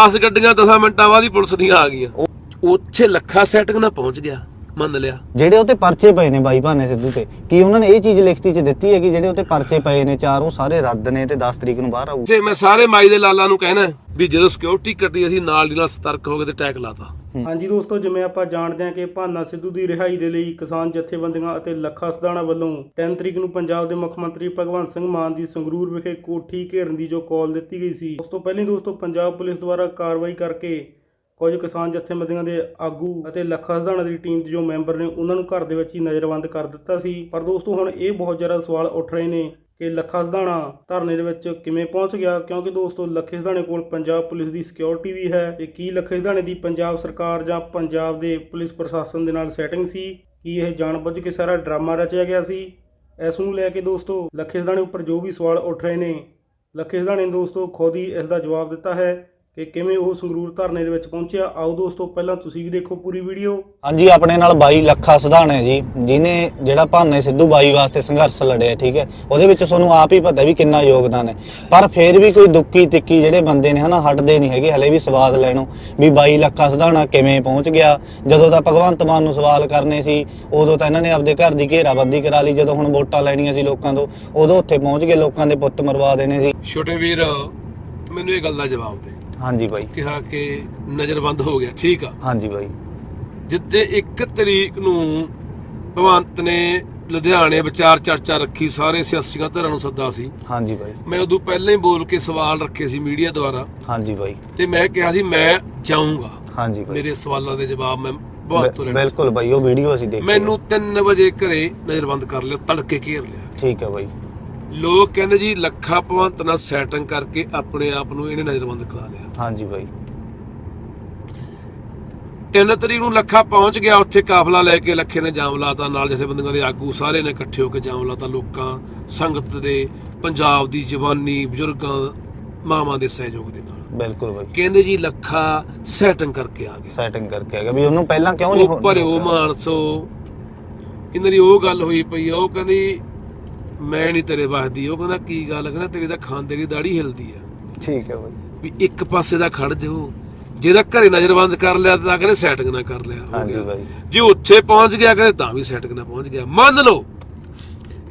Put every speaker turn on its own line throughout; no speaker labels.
10 ਗੱਡੀਆਂ 10 ਮਿੰਟਾਂ ਬਾਅਦ ਹੀ ਪੁਲਿਸ ਦੀਆਂ ਆ ਗਈਆਂ। ਉੱਥੇ ਲੱਖਾ ਸੈਟਿੰਗ ਨਾਲ ਪਹੁੰਚ ਗਿਆ ਮੰਨ ਲਿਆ।
ਜਿਹੜੇ ਉੱਤੇ ਪਰਚੇ ਪਏ ਨੇ ਬਾਈ ਭਾਨੇ ਸਿੱਧੂ ਤੇ ਕੀ ਉਹਨਾਂ ਨੇ ਇਹ ਚੀਜ਼ ਲਿਖਤੀ 'ਚ ਦਿੱਤੀ ਹੈ ਕਿ ਜਿਹੜੇ ਉੱਤੇ ਪਰਚੇ ਪਏ ਨੇ ਚਾਰ ਉਹ ਸਾਰੇ ਰੱਦ ਨੇ ਤੇ 10 ਤਰੀਕ ਨੂੰ ਬਾਹਰ ਆਊ?
ਜੇ ਮੈਂ ਸਾਰੇ ਮਾਈ ਦੇ ਲਾਲਾਂ ਨੂੰ ਕਹਿਣਾ ਵੀ ਜਦੋਂ ਸਿਕਿਉਰਿਟੀ ਕੱਟੀ ਅਸੀਂ ਨਾਲ ਦੀ ਨਾਲ ਸਤਰਕ ਹੋ ਗਏ ਤੇ ਟੈਗ ਲਾਤਾ
ਹਾਂਜੀ ਦੋਸਤੋ, ਜਿਵੇਂ ਆਪਾਂ ਜਾਣਦੇ ਹਾਂ ਕਿ ਭਾਨਾ ਸਿੱਧੂ ਦੀ ਰਿਹਾਈ ਦੇ ਲਈ ਕਿਸਾਨ ਜਥੇਬੰਦੀਆਂ ਅਤੇ ਲੱਖਾ ਸਦਾਣਾ ਵੱਲੋਂ 3 ਤਰੀਕ ਨੂੰ ਪੰਜਾਬ ਦੇ ਮੁੱਖ ਮੰਤਰੀ ਭਗਵੰਤ ਸਿੰਘ ਮਾਨ ਦੀ ਸੰਗਰੂਰ ਵਿਖੇ ਕੋਠੀ ਘੇਰਨ ਦੀ ਜੋ ਕਾਲ ਦਿੱਤੀ ਗਈ ਸੀ, ਉਸ ਤੋਂ ਪਹਿਲਾਂ ਦੋਸਤੋ ਪੰਜਾਬ ਪੁਲਿਸ ਦੁਆਰਾ ਕਾਰਵਾਈ ਕਰਕੇ ਕੁਝ ਕਿਸਾਨ ਜਥੇਬੰਦੀਆਂ ਦੇ ਆਗੂ ਅਤੇ ਲੱਖਾ ਸਧਾਣਾ ਦੀ ਟੀਮ ਦੇ ਜੋ ਮੈਂਬਰ ਨੇ, ਉਹਨਾਂ ਨੂੰ ਘਰ ਦੇ ਵਿੱਚ ਹੀ ਨਜ਼ਰਬੰਦ ਕਰ ਦਿੱਤਾ ਸੀ। ਪਰ ਦੋਸਤੋ, ਹੁਣ ਇਹ ਬਹੁਤ ਜ਼ਿਆਦਾ ਸਵਾਲ ਉੱਠ ਰਹੇ ਨੇ ਕਿ ਲੱਖਾ ਸਦਾਣਾ ਧਰਨੇ ਦੇ ਵਿੱਚ ਕਿਵੇਂ ਪਹੁੰਚ ਗਿਆ? ਕਿਉਂਕਿ ਦੋਸਤੋ, ਲੱਖੇ ਸਦਾਣੇ ਕੋਲ ਪੰਜਾਬ ਪੁਲਿਸ ਦੀ ਸਿਕਿਉਰਿਟੀ ਵੀ ਹੈ ਤੇ ਕੀ ਲੱਖੇ ਸਦਾਣੇ ਦੀ ਪੰਜਾਬ ਸਰਕਾਰ ਜਾਂ ਪੰਜਾਬ ਦੇ ਪੁਲਿਸ ਪ੍ਰਸ਼ਾਸਨ ਦੇ ਨਾਲ ਸੈਟਿੰਗ ਸੀ? ਕੀ ਇਹ ਜਾਣਬੁੱਝ ਕੇ ਸਾਰਾ ਡਰਾਮਾ ਰਚਿਆ ਗਿਆ ਸੀ? ਇਸ ਨੂੰ ਲੈ ਕੇ ਦੋਸਤੋ, ਲੱਖੇ ਸਦਾਣੇ ਉੱਪਰ ਜੋ ਵੀ ਸਵਾਲ ਉੱਠ ਰਹੇ ਨੇ, ਲੱਖੇ ਸਦਾਣੇ ਨੇ ਦੋਸਤੋ ਖੁਦ ਹੀ ਇਸ ਦਾ ਜਵਾਬ ਦਿੱਤਾ ਹੈ। ਕਿ ਕਿਵੇਂ ਉਹ ਸੰਗਰੂਰ ਧਰਨੇ ਦੇ ਵਿੱਚ ਪਹੁੰਚਿਆ? ਆਓ ਦੋਸਤੋ ਪਹਿਲਾਂ ਤੁਸੀਂ ਵੀ ਦੇਖੋ ਪੂਰੀ ਵੀਡੀਓ।
ਹਾਂਜੀ ਆਪਣੇ ਨਾਲ ਬਾਈ ਲੱਖਾ ਸਧਾਣ ਹੈ ਜੀ ਜਿਨੇ ਜਿਹੜਾ ਭਾਨੇ ਸਿੱਧੂ ਬਾਈ ਵਾਸਤੇ ਸੰਘਰਸ਼ ਲੜਿਆ ਠੀਕ ਹੈ? ਉਹਦੇ ਵਿੱਚ ਤੁਹਾਨੂੰ ਆਪ ਹੀ ਪਤਾ ਵੀ ਕਿੰਨਾ ਯੋਗਦਾਨ ਹੈ। ਪਰ ਫਿਰ ਵੀ ਕੋਈ ਦੁੱਕੀ ਤਿੱਕੀ ਜਿਹੜੇ ਬੰਦੇ ਨੇ ਹਨਾ ਹਟਦੇ ਨਹੀਂ ਹੈਗੇ ਹਲੇ ਵੀ ਸਵਾਦ ਲੈਣੋਂ ਵੀ ਬਾਈ ਲੱਖਾ ਸਧਾਣਾ ਕਿਵੇਂ ਪਹੁੰਚ ਗਿਆ? ਜਦੋਂ ਤਾਂ ਭਗਵੰਤ ਮਾਨ ਨੂੰ ਸਵਾਲ ਕਰਨੇ ਸੀ ਉਦੋਂ ਤਾਂ ਇਹਨਾਂ ਨੇ ਆਪਦੇ ਘਰ ਦੀ ਘੇਰਾਬੰਦੀ ਕਰਾ ਲਈ ਜਦੋਂ ਹੁਣ ਵੋਟਾਂ ਲੈਣੀਆਂ ਸੀ ਲੋਕਾਂ ਤੋਂ ਉਦੋਂ ਉੱਥੇ ਪਹੁੰਚ ਗਏ ਲੋਕਾਂ ਦੇ ਪੁੱਤ ਮਰਵਾ ਦੇਣੇ ਸੀ।
ਛੋਟੇ ਵੀਰ ਮੈਨੂੰ ਇਹ ਗੱਲ ਦਾ ਜਵਾਬ ਦੇ।
ਹਾਂਜੀ ਬਾਈ।
ਕਿਹਾ ਕਿ ਨਜ਼ਰਬੰਦ ਹੋ ਗਿਆ। ਠੀਕ ਆ।
ਹਾਂਜੀ ਬਾਈ।
ਜਿੱਤੇ 1 ਤਰੀਕ ਨੂੰ ਭਗਵੰਤ ਨੇ ਲੁਧਿਆਣੇ ਵਿਚਾਰ ਚਰਚਾ ਰੱਖੀ ਸਾਰੇ ਸਿਆਸੀਆਂ ਧਿਰਾਂ ਨੂੰ ਸੱਦਾ ਸੀ।
ਹਾਂਜੀ ਬਾਈ।
ਮੈਂ ਉਦੋਂ ਪਹਿਲਾਂ ਹੀ ਬੋਲ ਕੇ ਸਵਾਲ ਰੱਖੇ ਸੀ ਮੀਡੀਆ ਦੁਆਰਾ।
ਹਾਂਜੀ ਬਾਈ।
ਤੇ ਮੈਂ ਕਿਹਾ ਸੀ ਮੈਂ ਜਾਊਂਗਾ।
ਹਾਂਜੀ ਬਾਈ।
ਮੇਰੇ ਸਵਾਲਾਂ ਦੇ ਜਵਾਬ ਮੈਂ ਬਹੁਤ ਤੋਂ ਲੈਣੇ।
ਬਿਲਕੁਲ ਬਾਈ ਉਹ ਵੀਡੀਓ ਅਸੀਂ ਦੇਖੀ
ਮੈਨੂੰ 3 ਵਜੇ ਘਰੇ ਨਜ਼ਰਬੰਦ ਕਰ ਲਿਆ ਤੜਕੇ ਘੇਰ ਲਿਆ।
ਠੀਕ ਹੈ ਬਾਈ।
ਲੋਕ ਕਹਿੰਦੇ ਜੀ ਲੱਖਾ ਭਵੰਤ ਨਾਲ ਸੈਟਿੰਗ ਕਰਕੇ ਆਪਣੇ ਆਪ ਨੂੰ ਇਹਨੇ ਨਜ਼ਰਬੰਦ ਕਰਾ ਲਿਆ।
ਹਾਂਜੀ ਬਾਈ।
3 ਤਰੀਕ ਨੂੰ ਲੱਖਾ ਪਹੁੰਚ ਗਿਆ ਉੱਥੇ ਕਾਫਲਾ ਲੈ ਕੇ ਲੱਖੇ ਨੇ ਜਾਮ ਲਾਤਾ ਨਾਲ ਜਥੇਬੰਦੀਆਂ ਦੇ ਆਗੂ ਸਾਰੇ ਨੇ ਇਕੱਠੇ ਹੋ ਕੇ ਜਾਮ ਲਾਤਾ ਲੋਕਾਂ ਸੰਗਤ ਦੇ ਪੰਜਾਬ ਦੀ ਜਵਾਨੀ ਬਜ਼ੁਰਗਾਂ ਮਾਵਾਂ ਦੇ ਸਹਿਯੋਗ ਦੇ ਨਾਲ।
ਬਿਲਕੁਲ ਬਾਈ।
ਕਹਿੰਦੇ ਜੀ ਲੱਖਾ ਸੈਟਿੰਗ ਕਰਕੇ ਆ ਗਿਆ
ਸੈਟਿੰਗ ਕਰਕੇ ਆ ਗਿਆ ਵੀ ਉਹਨੂੰ ਪਹਿਲਾਂ ਕਿਉਂ ਨਹੀਂ
ਉਹ ਭਰਿਓ ਮਾਨਸੋ ਇਹਨਾਂ ਦੀ ਉਹ ਗੱਲ ਹੋਈ ਪਈ ਆ ਉਹ ਕਹਿੰਦੀ ਮੈਂ ਨਹੀਂ ਤੇਰੇ ਵਸਦੀ। ਉਹ ਕਹਿੰਦਾ ਕੀ ਗੱਲ ਕਹਿੰਦਾ ਤੇਰੀ ਤਾਂ ਖਾਂਦੇ ਦੀ ਦਾੜੀ ਹਿਲਦੀ ਆ।
ਠੀਕ ਹੈ ਬਾਈ।
ਵੀ ਇੱਕ ਪਾਸੇ ਦਾ ਖੜ ਜਾਓ। ਜਿਹਦਾ ਘਰੇ ਨਜ਼ਰਬੰਦ ਕਰ ਲਿਆ ਤਾਂ ਕਹਿੰਦੇ ਸੈਟਿੰਗ ਨਾ ਕਰ ਲਿਆ ਹੋ
ਹਾਂਜੀ
ਗਿਆ।
ਬਾਈ।
ਜੇ ਉੱਥੇ ਪਹੁੰਚ ਗਿਆ ਕਹਿੰਦੇ ਤਾਂ ਵੀ ਸੈਟਿੰਗ ਨਾ ਪਹੁੰਚ ਗਿਆ। ਮੰਨ ਲਓ